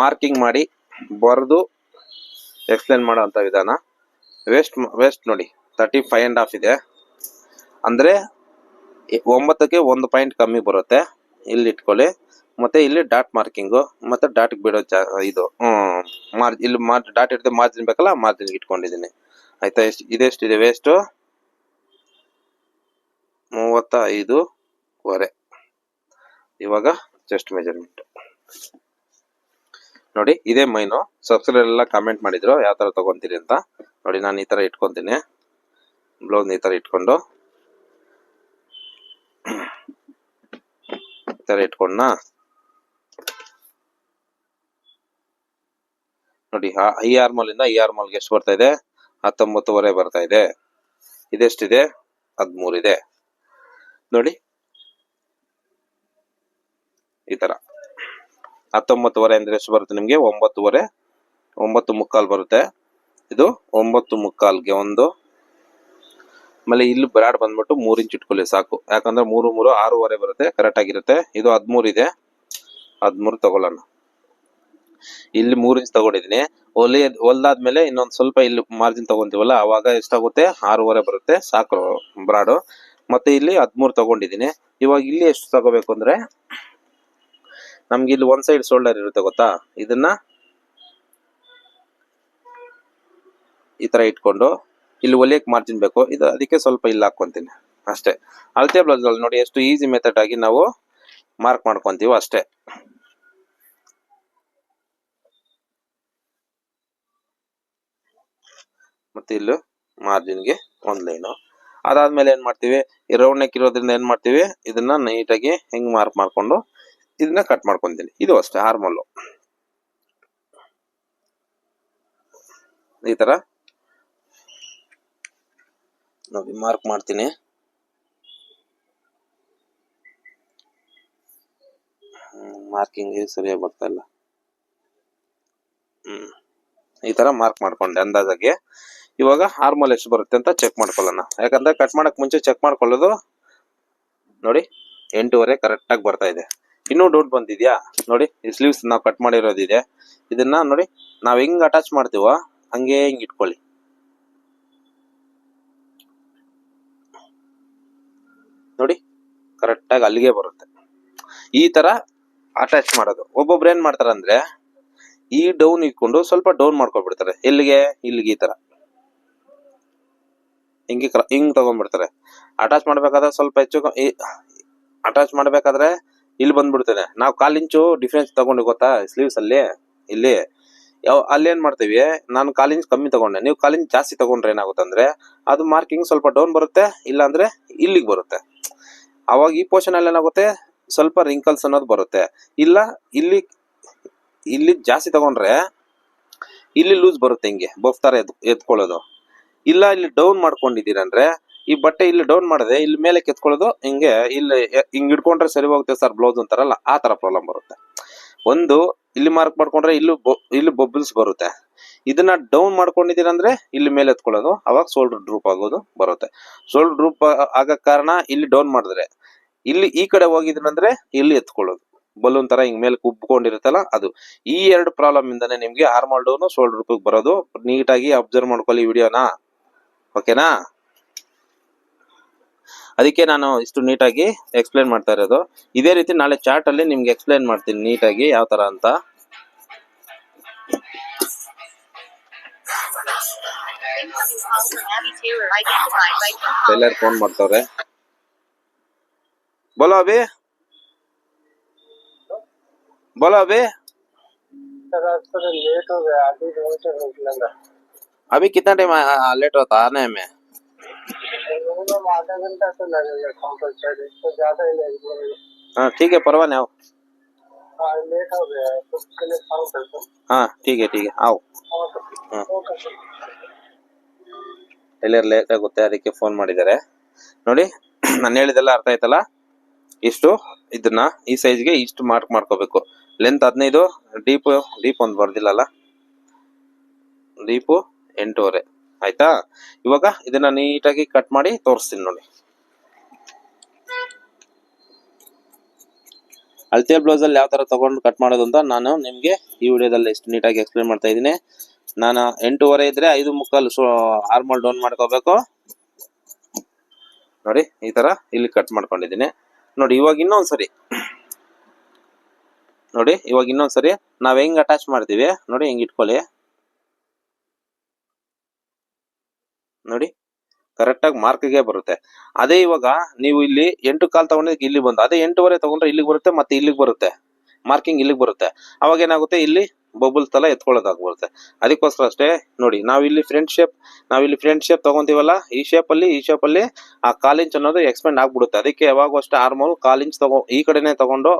ಮಾರ್ಕಿಂಗ್ ಮಾಡಿ ಬರೆದು ಎಕ್ಸ್ಪ್ಲೇನ್ ಮಾಡೋ ವಿಧಾನ. ವೇಸ್ಟ್ ವೇಸ್ಟ್ ನೋಡಿ ತರ್ಟಿ ಫೈವ್ ಆ್ಯಂಡ್ ಹಾಫ್ ಇದೆ. ಅಂದರೆ ಒಂಬತ್ತಕ್ಕೆ ಒಂದು ಪಾಯಿಂಟ್ ಕಮ್ಮಿ ಬರುತ್ತೆ. ಇಲ್ಲಿ ಇಟ್ಕೊಳ್ಳಿ. ಮತ್ತು ಇಲ್ಲಿ ಡಾಟ್ ಮಾರ್ಕಿಂಗು ಮತ್ತು ಡಾಟ್ಗೆ ಬಿಡೋ ಇದು ಮಾರ್ ಇಲ್ಲಿ ಮಾರ್ ಡಾಟ್ ಇಡ್ತೇವೆ ಮಾರ್ಜಿನ್ ಬೇಕಲ್ಲ ಮಾರ್ಜಿನ್ಗೆ ಇಟ್ಕೊಂಡಿದ್ದೀನಿ. ಆಯಿತಾ, ಎಷ್ಟು, ಇದೆಷ್ಟಿದೆ ವೇಸ್ಟು ಮೂವತ್ತ ಐದುವರೆ ಇವಾಗ ಚೆಸ್ಟ್ ಮೆಜರ್ಮೆಂಟ್ ನೋಡಿ, ಇದೇ ಮೈನು. ಸಬ್ಸ್ಕ್ರೈಬರ್ ಎಲ್ಲ ಕಾಮೆಂಟ್ ಮಾಡಿದ್ರು, ಯಾವ ತರ ತಗೊಂತೀರಿ ಅಂತ. ನೋಡಿ, ನಾನು ಈ ತರ ಇಟ್ಕೊಂತೀನಿ. ಬ್ಲೌಸ್ ಈ ತರ ಇಟ್ಕೊಂಡು. ಈ ತರ ಇಟ್ಕೊಂಡ ನೋಡಿ ಐ ಆರ್ ಮಾಲ್ ಇಂದ ಆರ್ ಮಾಲ್ಗೆ ಎಷ್ಟು ಬರ್ತಾ ಇದೆ? ಹತ್ತೊಂಬತ್ತುವರೆ ಬರ್ತಾ ಇದೆ. ಇದೆಷ್ಟಿದೆ? ಹದಿಮೂರು ಇದೆ ನೋಡಿ. ಈ ತರ. ಹತ್ತೊಂಬತ್ತುವರೆ ಅಂದ್ರೆ ಎಷ್ಟು ಬರುತ್ತೆ ನಿಮಗೆ? ಒಂಬತ್ತುವರೆ. ಒಂಬತ್ತು ಮುಕ್ಕಾಲ್ ಬರುತ್ತೆ. ಇದು ಒಂಬತ್ತು ಮುಕ್ಕಾಲ್ಗೆ ಒಂದು. ಆಮೇಲೆ ಇಲ್ಲಿ ಬ್ರಾಡ್ ಬಂದ್ಬಿಟ್ಟು ಮೂರು ಇಂಚ್ ಇಟ್ಕೊಳ್ಳಿ ಸಾಕು. ಯಾಕಂದ್ರೆ ಮೂರು ಮೂರು, ಆರೂವರೆ ಬರುತ್ತೆ. ಕರೆಕ್ಟ್ ಆಗಿರುತ್ತೆ. ಇದು ಹದ್ಮೂರ್ ಇದೆ. ಹದ್ಮೂರು ತಗೊಳ್ಳೋಣ. ಇಲ್ಲಿ ಮೂರು ಇಂಚ್ ತಗೊಂಡಿದೀನಿ ಹೊಲಿ ಹೊಲ್ದಾದ್ಮೇಲೆ ಇನ್ನೊಂದ್ ಸ್ವಲ್ಪ ಇಲ್ಲಿ ಮಾರ್ಜಿನ್ ತಗೊಂತೀವಲ್ಲ, ಅವಾಗ ಎಷ್ಟಾಗುತ್ತೆ? ಆರೂವರೆ ಬರುತ್ತೆ. ಸಾಕು ಬ್ರಾಡು. ಮತ್ತೆ ಇಲ್ಲಿ ಹದ್ಮೂರು ತಗೊಂಡಿದೀನಿ ಇವಾಗ ಇಲ್ಲಿ ಎಷ್ಟು ತಗೋಬೇಕು ಅಂದ್ರೆ ನಮ್ಗೆ ಇಲ್ಲಿ ಒಂದ್ ಸೈಡ್ ಶೋಲ್ಡರ್ ಇರುತ್ತೆ ಗೊತ್ತಾ? ಇದನ್ನ ಈ ತರ ಇಟ್ಕೊಂಡು ಇಲ್ಲಿ ಹೊಲಿಯಕ್ ಮಾರ್ಜಿನ್ ಬೇಕು. ಇದು ಅದಕ್ಕೆ ಸ್ವಲ್ಪ ಇಲ್ಲಿ ಹಾಕೊಂತೀನಿ ಅಷ್ಟೇ. ಅಳತೆ ಬ್ಲೌಸ್ ಅಲ್ಲಿ ನೋಡಿ ಎಷ್ಟು ಈಸಿ ಮೆಥಡ್ ಆಗಿ ನಾವು ಮಾರ್ಕ್ ಮಾಡ್ಕೊಂತೀವಿ ಅಷ್ಟೇ. ಮತ್ತೆ ಇಲ್ಲಿ ಮಾರ್ಜಿನ್ಗೆ ಒಂದ್ ಲೈನು ಅದಾದ್ಮೇಲೆ ಏನ್ ಮಾಡ್ತೀವಿ? ರೌಂಡ್ ನೆಕ್ ಇರೋದ್ರಿಂದ ಏನ್ ಮಾಡ್ತೀವಿ? ಇದನ್ನ ನೀಟಾಗಿ ಹೆಂಗ್ ಮಾರ್ಕ್ ಮಾಡ್ಕೊಂಡು ಇದನ್ನ ಕಟ್ ಮಾಡ್ಕೊಂತೀನಿ. ಇದು ಅಷ್ಟೇ ಹಾರ್ಮಲ್ಲು ಈ ತರ. ನೋಡಿ ಮಾರ್ಕ್ ಮಾಡ್ತೀನಿ. ಮಾರ್ಕಿಂಗ್ ಸರಿಯಾಗಿ ಬರ್ತಾ ಇಲ್ಲ. ಹ್ಮ್, ಈ ತರ ಮಾರ್ಕ್ ಮಾಡ್ಕೊಂಡೆ ಅಂದಾಜಾಗೆ. ಇವಾಗ ಹಾರ್ಮಲ್ ಎಷ್ಟು ಬರುತ್ತೆ ಅಂತ ಚೆಕ್ ಮಾಡ್ಕೊಳ್ಳೋಣ. ಯಾಕಂದ್ರೆ ಕಟ್ ಮಾಡಕ್ ಮುಂಚೆ ಚೆಕ್ ಮಾಡ್ಕೊಳ್ಳೋದು ನೋಡಿ ಎಂಟೂವರೆ ಕರೆಕ್ಟಾಗಿ ಬರ್ತಾ ಇದೆ. ಇನ್ನೂ ಡೌಟ್ ಬಂದಿದ್ಯಾ? ನೋಡಿ, ಈ ಸ್ಲೀವ್ಸ್ ನಾವು ಕಟ್ ಮಾಡಿರೋದಿದೆ. ಇದನ್ನ ನೋಡಿ, ನಾವು ಹೆಂಗ್ ಅಟ್ಯಾಚ್ ಮಾಡ್ತೀವೋ, ಹಂಗೆ ಹಿಂಗ್ ಇಟ್ಕೊಳ್ಳಿ. ನೋಡಿ ಕರೆಕ್ಟಾಗಿ ಅಲ್ಲಿಗೆ ಬರುತ್ತೆ. ಈ ತರ ಅಟ್ಯಾಚ್ ಮಾಡೋದು. ಒಬ್ಬೊಬ್ರು ಏನ್ ಮಾಡ್ತಾರಂದ್ರೆ, ಈ ಡೌನ್ ಇಟ್ಕೊಂಡು ಸ್ವಲ್ಪ ಡೌನ್ ಮಾಡ್ಕೊಬಿಡ್ತಾರೆ. ಇಲ್ಲಿಗೆ ಇಲ್ಲಿಗೆ ಈ ತರ. ಹಿಂಗೆ ಹಿಂಗ್ ತಗೊಂಡ್ಬಿಡ್ತಾರೆ. ಅಟ್ಯಾಚ್ ಮಾಡ್ಬೇಕಾದ್ರೆ ಸ್ವಲ್ಪ ಹೆಚ್ಚು ಅಟ್ಯಾಚ್ ಮಾಡ್ಬೇಕಾದ್ರೆ ಇಲ್ಲಿ ಬಂದ್ಬಿಡ್ತೇನೆ. ನಾವು ಕಾಲ್ ಇಂಚು ಡಿಫ್ರೆನ್ಸ್ ತಗೊಂಡು ಗೊತ್ತಾ? ಸ್ಲೀವ್ಸ್ ಅಲ್ಲಿ. ಇಲ್ಲಿ ಯಾವ, ಅಲ್ಲಿ ಏನ್ ಮಾಡ್ತೀವಿ? ನಾನು ಕಾಲ್ ಇಂಚ್ ಕಮ್ಮಿ ತಗೊಂಡೆ. ನೀವು ಕಾಲ್ ಇಂಚ್ ಜಾಸ್ತಿ ತಗೊಂಡ್ರೆ ಏನಾಗುತ್ತೆ ಅಂದ್ರೆ ಅದು ಮಾರ್ಕಿಂಗ್ ಸ್ವಲ್ಪ ಡೌನ್ ಬರುತ್ತೆ ಇಲ್ಲ ಅಂದ್ರೆ ಇಲ್ಲಿಗೆ ಬರುತ್ತೆ. ಅವಾಗ ಈ ಪೋರ್ಷನ್ ಅಲ್ಲಿ ಏನಾಗುತ್ತೆ? ಸ್ವಲ್ಪ ರಿಂಕಲ್ಸ್ ಅನ್ನೋದು ಬರುತ್ತೆ. ಇಲ್ಲ, ಇಲ್ಲಿ ಇಲ್ಲಿ ಜಾಸ್ತಿ ತಗೊಂಡ್ರೆ ಇಲ್ಲಿ ಲೂಸ್ ಬರುತ್ತೆ ಹಿಂಗೆ ಬಫ್ ತರ ಎದ್ ಎತ್ಕೊಳ್ಳೋದು ಇಲ್ಲ, ಇಲ್ಲಿ ಡೌನ್ ಮಾಡ್ಕೊಂಡಿದ್ದೀರಂದ್ರೆ ಈ ಬಟ್ಟೆ ಇಲ್ಲಿ ಡೌನ್ ಮಾಡದೆ ಇಲ್ಲಿ ಮೇಲೆ ಕೆತ್ಕೊಳ್ಳೋದು, ಹಿಂಗೆ ಇಲ್ಲಿ ಹಿಂಗ್ ಹಿಡ್ಕೊಂಡ್ರೆ ಸರಿ ಹೋಗುತ್ತೆ ಸರ್ ಬ್ಲೌಸ್ ಅಂತಾರಲ್ಲ, ಆ ತರ ಪ್ರಾಬ್ಲಮ್ ಬರುತ್ತೆ. ಒಂದು, ಇಲ್ಲಿ ಮಾರ್ಕ್ ಮಾಡ್ಕೊಂಡ್ರೆ ಇಲ್ಲಿ ಇಲ್ಲಿ ಬೊಬ್ಬಲ್ಸ್ ಬರುತ್ತೆ. ಇದನ್ನ ಡೌನ್ ಮಾಡ್ಕೊಂಡಿದ್ದೀರ ಅಂದ್ರೆ ಇಲ್ಲಿ ಮೇಲೆ ಎತ್ಕೊಳ್ಳೋದು, ಅವಾಗ ಶೋಲ್ಡರ್ ಡ್ರೂಪ್ ಆಗೋದು ಬರುತ್ತೆ. ಶೋಲ್ಡರ್ ಡ್ರೂಪ್ ಆಗೋ ಕಾರಣ ಇಲ್ಲಿ ಡೌನ್ ಮಾಡಿದ್ರೆ, ಇಲ್ಲಿ ಈ ಕಡೆ ಹೋಗಿದ್ರಂದ್ರೆ ಇಲ್ಲಿ ಎತ್ಕೊಳ್ಳೋದು. ಬಲೂನ್ ತರ ಹಿಂಗ್ ಮೇಲೆ ಕುಬ್ಕೊಂಡಿರುತ್ತಲ್ಲ ಅದು. ಈ ಎರಡು ಪ್ರಾಬ್ಲಮ್ ಇಂದಾನೆ ನಿಮ್ಗೆ ಆರ್ಮಲ್ ಡೌನ್ ಶೋಲ್ಡರ್ ಡ್ರೂಪ್ ಬರೋದು. ನೀಟಾಗಿ ಅಬ್ಸರ್ವ್ ಮಾಡ್ಕೊಳ್ಳಿ ವಿಡಿಯೋನ ಓಕೆನಾ ಅದಕ್ಕೆ ನಾನು ಇಷ್ಟು ನೀಟಾಗಿ ಎಕ್ಸ್ಪ್ಲೈನ್ ಮಾಡ್ತಾ ಇರೋದು ಇದೇ ರೀತಿ ನಾಳೆ ಚಾರ್ಟ್ ಅಲ್ಲಿ ನಿಮ್ಗೆ ಎಕ್ಸ್ಪ್ಲೈನ್ ಮಾಡ್ತೀನಿ ನೀಟಾಗಿ ಯಾವ ತರ ಅಂತ Abby Taylor identified by Taylor phone ಮಾಡ್ತವ್ರೆ ಬೋಲೋ ಅಭಿ बोलो अभी सर आज थोड़ा लेट हो गया आधी घंटे निकलेंगे अभी कितना टाइम लेट होता है आने में मिनिमम आधा घंटा तो लगेगा कंपलसरी इससे ज्यादा ही लगेगा हाँ ठीक है परवाह नहीं आओ हाँ लेट हो गया है तो उसके लिए फोन करता हूँ हाँ ठीक है ठीक है आओ हाँ. ओके सर ಟೈಲರ್ ಲೇಟ್ ಆಗುತ್ತೆ ಅದಕ್ಕೆ ಫೋನ್ ಮಾಡಿದ್ದಾರೆ ನೋಡಿ ನಾನು ಹೇಳಿದೆಲ್ಲ ಅರ್ಥ ಆಯ್ತಲ್ಲ ಇಷ್ಟು ಇದನ್ನ ಈ ಸೈಜ್ಗೆ ಇಷ್ಟು ಮಾರ್ಕ್ ಮಾಡ್ಕೋಬೇಕು ಲೆಂತ್ ಹದಿನೈದು ಡೀಪ್ ಡೀಪ್ ಒಂದು ಬರ್ದಿಲ್ಲಲ್ಲ ಡೀಪು ಎಂಟೂವರೆ ಆಯ್ತಾ? ಇವಾಗ ಇದನ್ನ ನೀಟಾಗಿ ಕಟ್ ಮಾಡಿ ತೋರಿಸ್ತೀನಿ ನೋಡಿ. ಅಳತೆ ಬ್ಲೌಸ್ ಅಲ್ಲಿ ಯಾವ ತರ ತಗೊಂಡು ಕಟ್ ಮಾಡೋದು ಅಂತ ನಾನು ನಿಮ್ಗೆ ಈ ವಿಡಿಯೋದಲ್ಲಿ ಎಷ್ಟು ನೀಟಾಗಿ ಎಕ್ಸ್ಪ್ಲೇನ್ ಮಾಡ್ತಾ ಇದ್ದೀನಿ. ನಾನು ಎಂಟೂವರೆ ಇದ್ರೆ ಐದು ಮುಕ್ಕಾಲು ಆರ್ಮಲ್ ಡೌನ್ ಮಾಡ್ಕೋಬೇಕು. ನೋಡಿ, ಈ ತರ ಇಲ್ಲಿ ಕಟ್ ಮಾಡ್ಕೊಂಡಿದ್ದೀನಿ. ನೋಡಿ, ಇವಾಗ ಇನ್ನೊಂದ್ಸರಿ. ನೋಡಿ, ಇವಾಗ ಇನ್ನೊಂದ್ಸರಿ ನಾವ್ ಹೆಂಗ್ ಅಟ್ಯಾಚ್ ಮಾಡ್ತೀವಿ? ನೋಡಿ, ಹೆಂಗ್ ಇಟ್ಕೊಳ್ಳಿ. ನೋಡಿ ಕರೆಕ್ಟ್ ಆಗಿ ಮಾರ್ಕ್ಗೆ ಬರುತ್ತೆ. ಅದೇ ಇವಾಗ ನೀವು ಇಲ್ಲಿ ಎಂಟು ಕಾಲ್ ತಗೊಂಡಿದ್ದಕ್ಕೆ ಇಲ್ಲಿ ಬಂದು, ಅದೇ ಎಂಟೂವರೆ ತಗೊಂಡ್ರೆ ಇಲ್ಲಿಗೆ ಬರುತ್ತೆ, ಮತ್ತೆ ಇಲ್ಲಿಗೆ ಬರುತ್ತೆ. ಮಾರ್ಕಿಂಗ್ ಇಲ್ಲಿಗೆ ಬರುತ್ತೆ. ಅವಾಗ ಏನಾಗುತ್ತೆ ಇಲ್ಲಿ? ಬಬಲ್ಸ್ ತಲ ಎತ್ಕೊಳ್ಳೋದಾಗ್ಬಿಡುತ್ತೆ. ಅದಕ್ಕೋಸ್ಕರ ಅಷ್ಟೇ, ನೋಡಿ ನಾವಿಲ್ಲಿ ಫ್ರಂಟ್ ಶೇಪ್ ನಾವ್ ಇಲ್ಲಿ ಫ್ರಂಟ್ ಶೇಪ್ ತಗೊಂತೀವಲ್ಲ, ಈ ಶೇಪ್ ಅಲ್ಲಿ, ಈ ಶೇಪ್ ಅಲ್ಲಿ, ಆ ಕಾಲ್ ಇಂಚ್ ಅನ್ನೋದು ಎಕ್ಸ್ಪೆಂಡ್ ಆಗ್ಬಿಡುತ್ತೆ. ಅದಕ್ಕೆ ಯಾವಾಗ ಅಷ್ಟೇ ಆರ್ಮಲ್ ಕಾಲ್ ಇಂಚ್ ತಗೋ, ಈ ಕಡೆನೆ ತಗೊಂಡು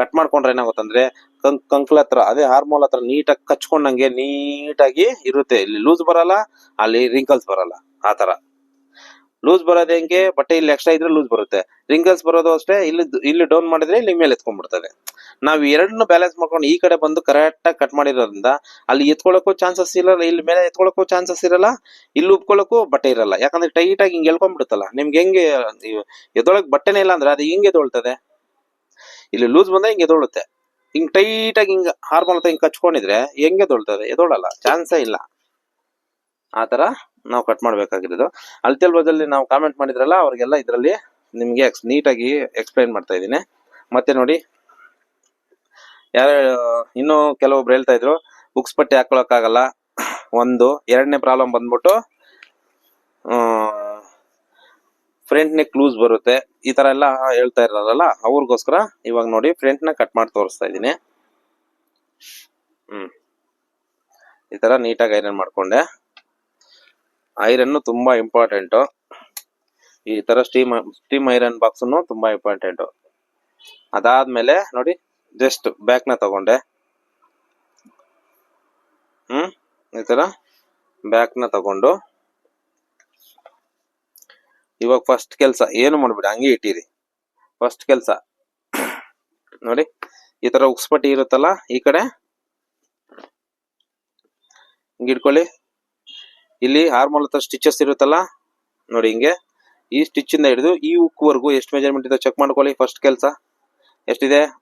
ಕಟ್ ಮಾಡ್ಕೊಂಡ್ರೆ ಏನಾಗುತ್ತಂದ್ರೆ, ಕಂಕ್, ಕಂಕ್ಲ ಹತ್ರ, ಅದೇ ಹಾರ್ಮೋಲ್ ಹತ್ರ ನೀಟಾಗಿ ಕಚ್ಕೊಂಡಂಗೆ ನೀಟಾಗಿ ಇರುತ್ತೆ. ಇಲ್ಲಿ ಲೂಸ್ ಬರಲ್ಲ, ಅಲ್ಲಿ ರಿಂಕಲ್ಸ್ ಬರಲ್ಲ, ಆ ತರ ಲೂಸ್ ಬರೋದು ಹೆಂಗೆ? ಬಟ್ಟೆ ಇಲ್ಲಿ ಎಕ್ಸ್ಟ್ರಾ ಇದ್ರೆ ಲೂಸ್ ಬರುತ್ತೆ. ರಿಂಗಲ್ಸ್ ಬರೋದು ಅಷ್ಟೇ, ಇಲ್ಲಿ ಇಲ್ಲಿ ಡೌನ್ ಮಾಡಿದ್ರೆ ಇಲ್ಲಿ ಮೇಲೆ ಎತ್ಕೊಂಡ್ಬಿಡ್ತದೆ ನಾವು ಎರಡನ್ನೂ ಬ್ಯಾಲೆನ್ಸ್ ಮಾಡ್ಕೊಂಡು ಈ ಕಡೆ ಬಂದು ಕರೆಕ್ಟ್ ಆಗಿ ಕಟ್ ಮಾಡಿರೋದ್ರಿಂದ ಅಲ್ಲಿ ಎತ್ಕೊಳ್ಳೋಕ್ಕೂ ಚಾನ್ಸಸ್ ಇರಲ್ಲ, ಇಲ್ಲಿ ಮೇಲೆ ಎತ್ಕೊಳ್ಳೋಕ್ಕೂ ಚಾನ್ಸಸ್ ಇರಲ್ಲ, ಇಲ್ಲಿ ಉಪ್ಕೊಳ್ಳೋಕ್ಕೂ ಬಟ್ಟೆ ಇರಲ್ಲ. ಯಾಕಂದ್ರೆ ಟೈಟ್ ಆಗಿ ಹಿಂಗೆ ಎಳ್ಕೊಂಡ್ಬಿಡುತ್ತಲ್ಲ, ನಿಮ್ಗೆ ಹೆಂಗೆ ಎದೊಳಕ್ ಬಟ್ಟೆನೇ ಇಲ್ಲ ಅಂದ್ರೆ ಅದು ಹಿಂಗೆ ಎದೊಳ್ತದೆ ಇಲ್ಲಿ ಲೂಸ್ ಬಂದ್ರೆ ಹಿಂಗೆ ಎದೊಳುತ್ತೆ ಹಿಂಗ್ ಟೈಟ್ ಆಗಿ ಹಿಂಗೆ ಹಾರ್ಮೋನ್ ಹಿಂಗ್ ಕಚ್ಕೊಂಡಿದ್ರೆ ಹೆಂಗೆ ಎದೊಳ್ತದೆ ಎದೊಳಲ್ಲ ಚಾನ್ಸೇ ಇಲ್ಲ. ಆ ಥರ ನಾವು ಕಟ್ ಮಾಡಬೇಕಾಗಿರೋದು. ಅಳತೆಲ್ ಬದಲಿ ನಾವು ಕಾಮೆಂಟ್ ಮಾಡಿದ್ರಲ್ಲ, ಅವ್ರಿಗೆಲ್ಲ ಇದರಲ್ಲಿ ನಿಮ್ಗೆ ನೀಟಾಗಿ ಎಕ್ಸ್ಪ್ಲೈನ್ ಮಾಡ್ತಾ ಇದ್ದೀನಿ. ಮತ್ತೆ ನೋಡಿ, ಯಾರು, ಇನ್ನು ಕೆಲವೊಬ್ರು ಹೇಳ್ತಾ ಇದ್ರು ಬುಕ್ಸ್ ಪಟ್ಟಿ ಹಾಕ್ಕೊಳಕ್ಕಾಗಲ್ಲ ಒಂದು, ಎರಡನೇ ಪ್ರಾಬ್ಲಮ್ ಬಂದ್ಬಿಟ್ಟು ಫ್ರಂಟ್ ಕ್ಲೂಸ್ ಲೂಸ್ ಬರುತ್ತೆ. ಈ ತರ ಎಲ್ಲ ಹೇಳ್ತಾ ಇರಲ್ಲ, ಅವ್ರಿಗೋಸ್ಕರ ಇವಾಗ ನೋಡಿ ಫ್ರಂಟ್ನ ಕಟ್ ಮಾಡಿ ತೋರಿಸ್ತಾ ಇದ್ದೀನಿ. ಹ್ಮ್. ಈ ತರ ನೀಟಾಗಿ ಐರನ್ ಮಾಡ್ಕೊಂಡೆ. ಐರನ್ ತುಂಬಾ ಇಂಪಾರ್ಟೆಂಟ್ ಈ ತರ ಸ್ಟೀಮ್ ಸ್ಟೀಮ್ ಐರನ್ ಬಾಕ್ಸ್ ತುಂಬಾ ಇಂಪಾರ್ಟೆಂಟ್ ಅದಾದ್ಮೇಲೆ ನೋಡಿ ಜಸ್ಟ್ ಬ್ಯಾಕ್ನ ತಗೊಂಡೆ. ಹ್ಮ್, ಈ ತರ ಬ್ಯಾಕ್ನ ತಗೊಂಡು. ಇವಾಗ ಫಸ್ಟ್ ಕೆಲಸ, ಏನು ಮಾಡ್ಬೇಡಿ, ಹಂಗೆ ಇಟ್ಟಿರಿ. ಫಸ್ಟ್ ಕೆಲಸ. ನೋಡಿ, ಈ ತರ ಉಕ್ಸ್ಪಟ್ಟಿ ಇರುತ್ತಲ್ಲ, ಈ ಕಡೆ. ಹಿಂಗ್ ಇಟ್ಕೊಳ್ಳಿ. ಇಲ್ಲಿ ಹಾರ್ಮೋಲ್ ಹತ್ರ ಸ್ಟಿಚಸ್ ಇರುತ್ತಲ್ಲ? ನೋಡಿ ಹಿಂಗೆ. ಈ ಸ್ಟಿಚ್ ಇಂದ ಹಿಡಿದು ಈ ಉಕ್ವರೆಗೂ ಎಷ್ಟು ಮೆಜರ್ಮೆಂಟ್ ಇದೆ ಚೆಕ್ ಮಾಡ್ಕೊಳ್ಳಿ ಫಸ್ಟ್ ಕೆಲಸ. ಎಷ್ಟಿದೆ?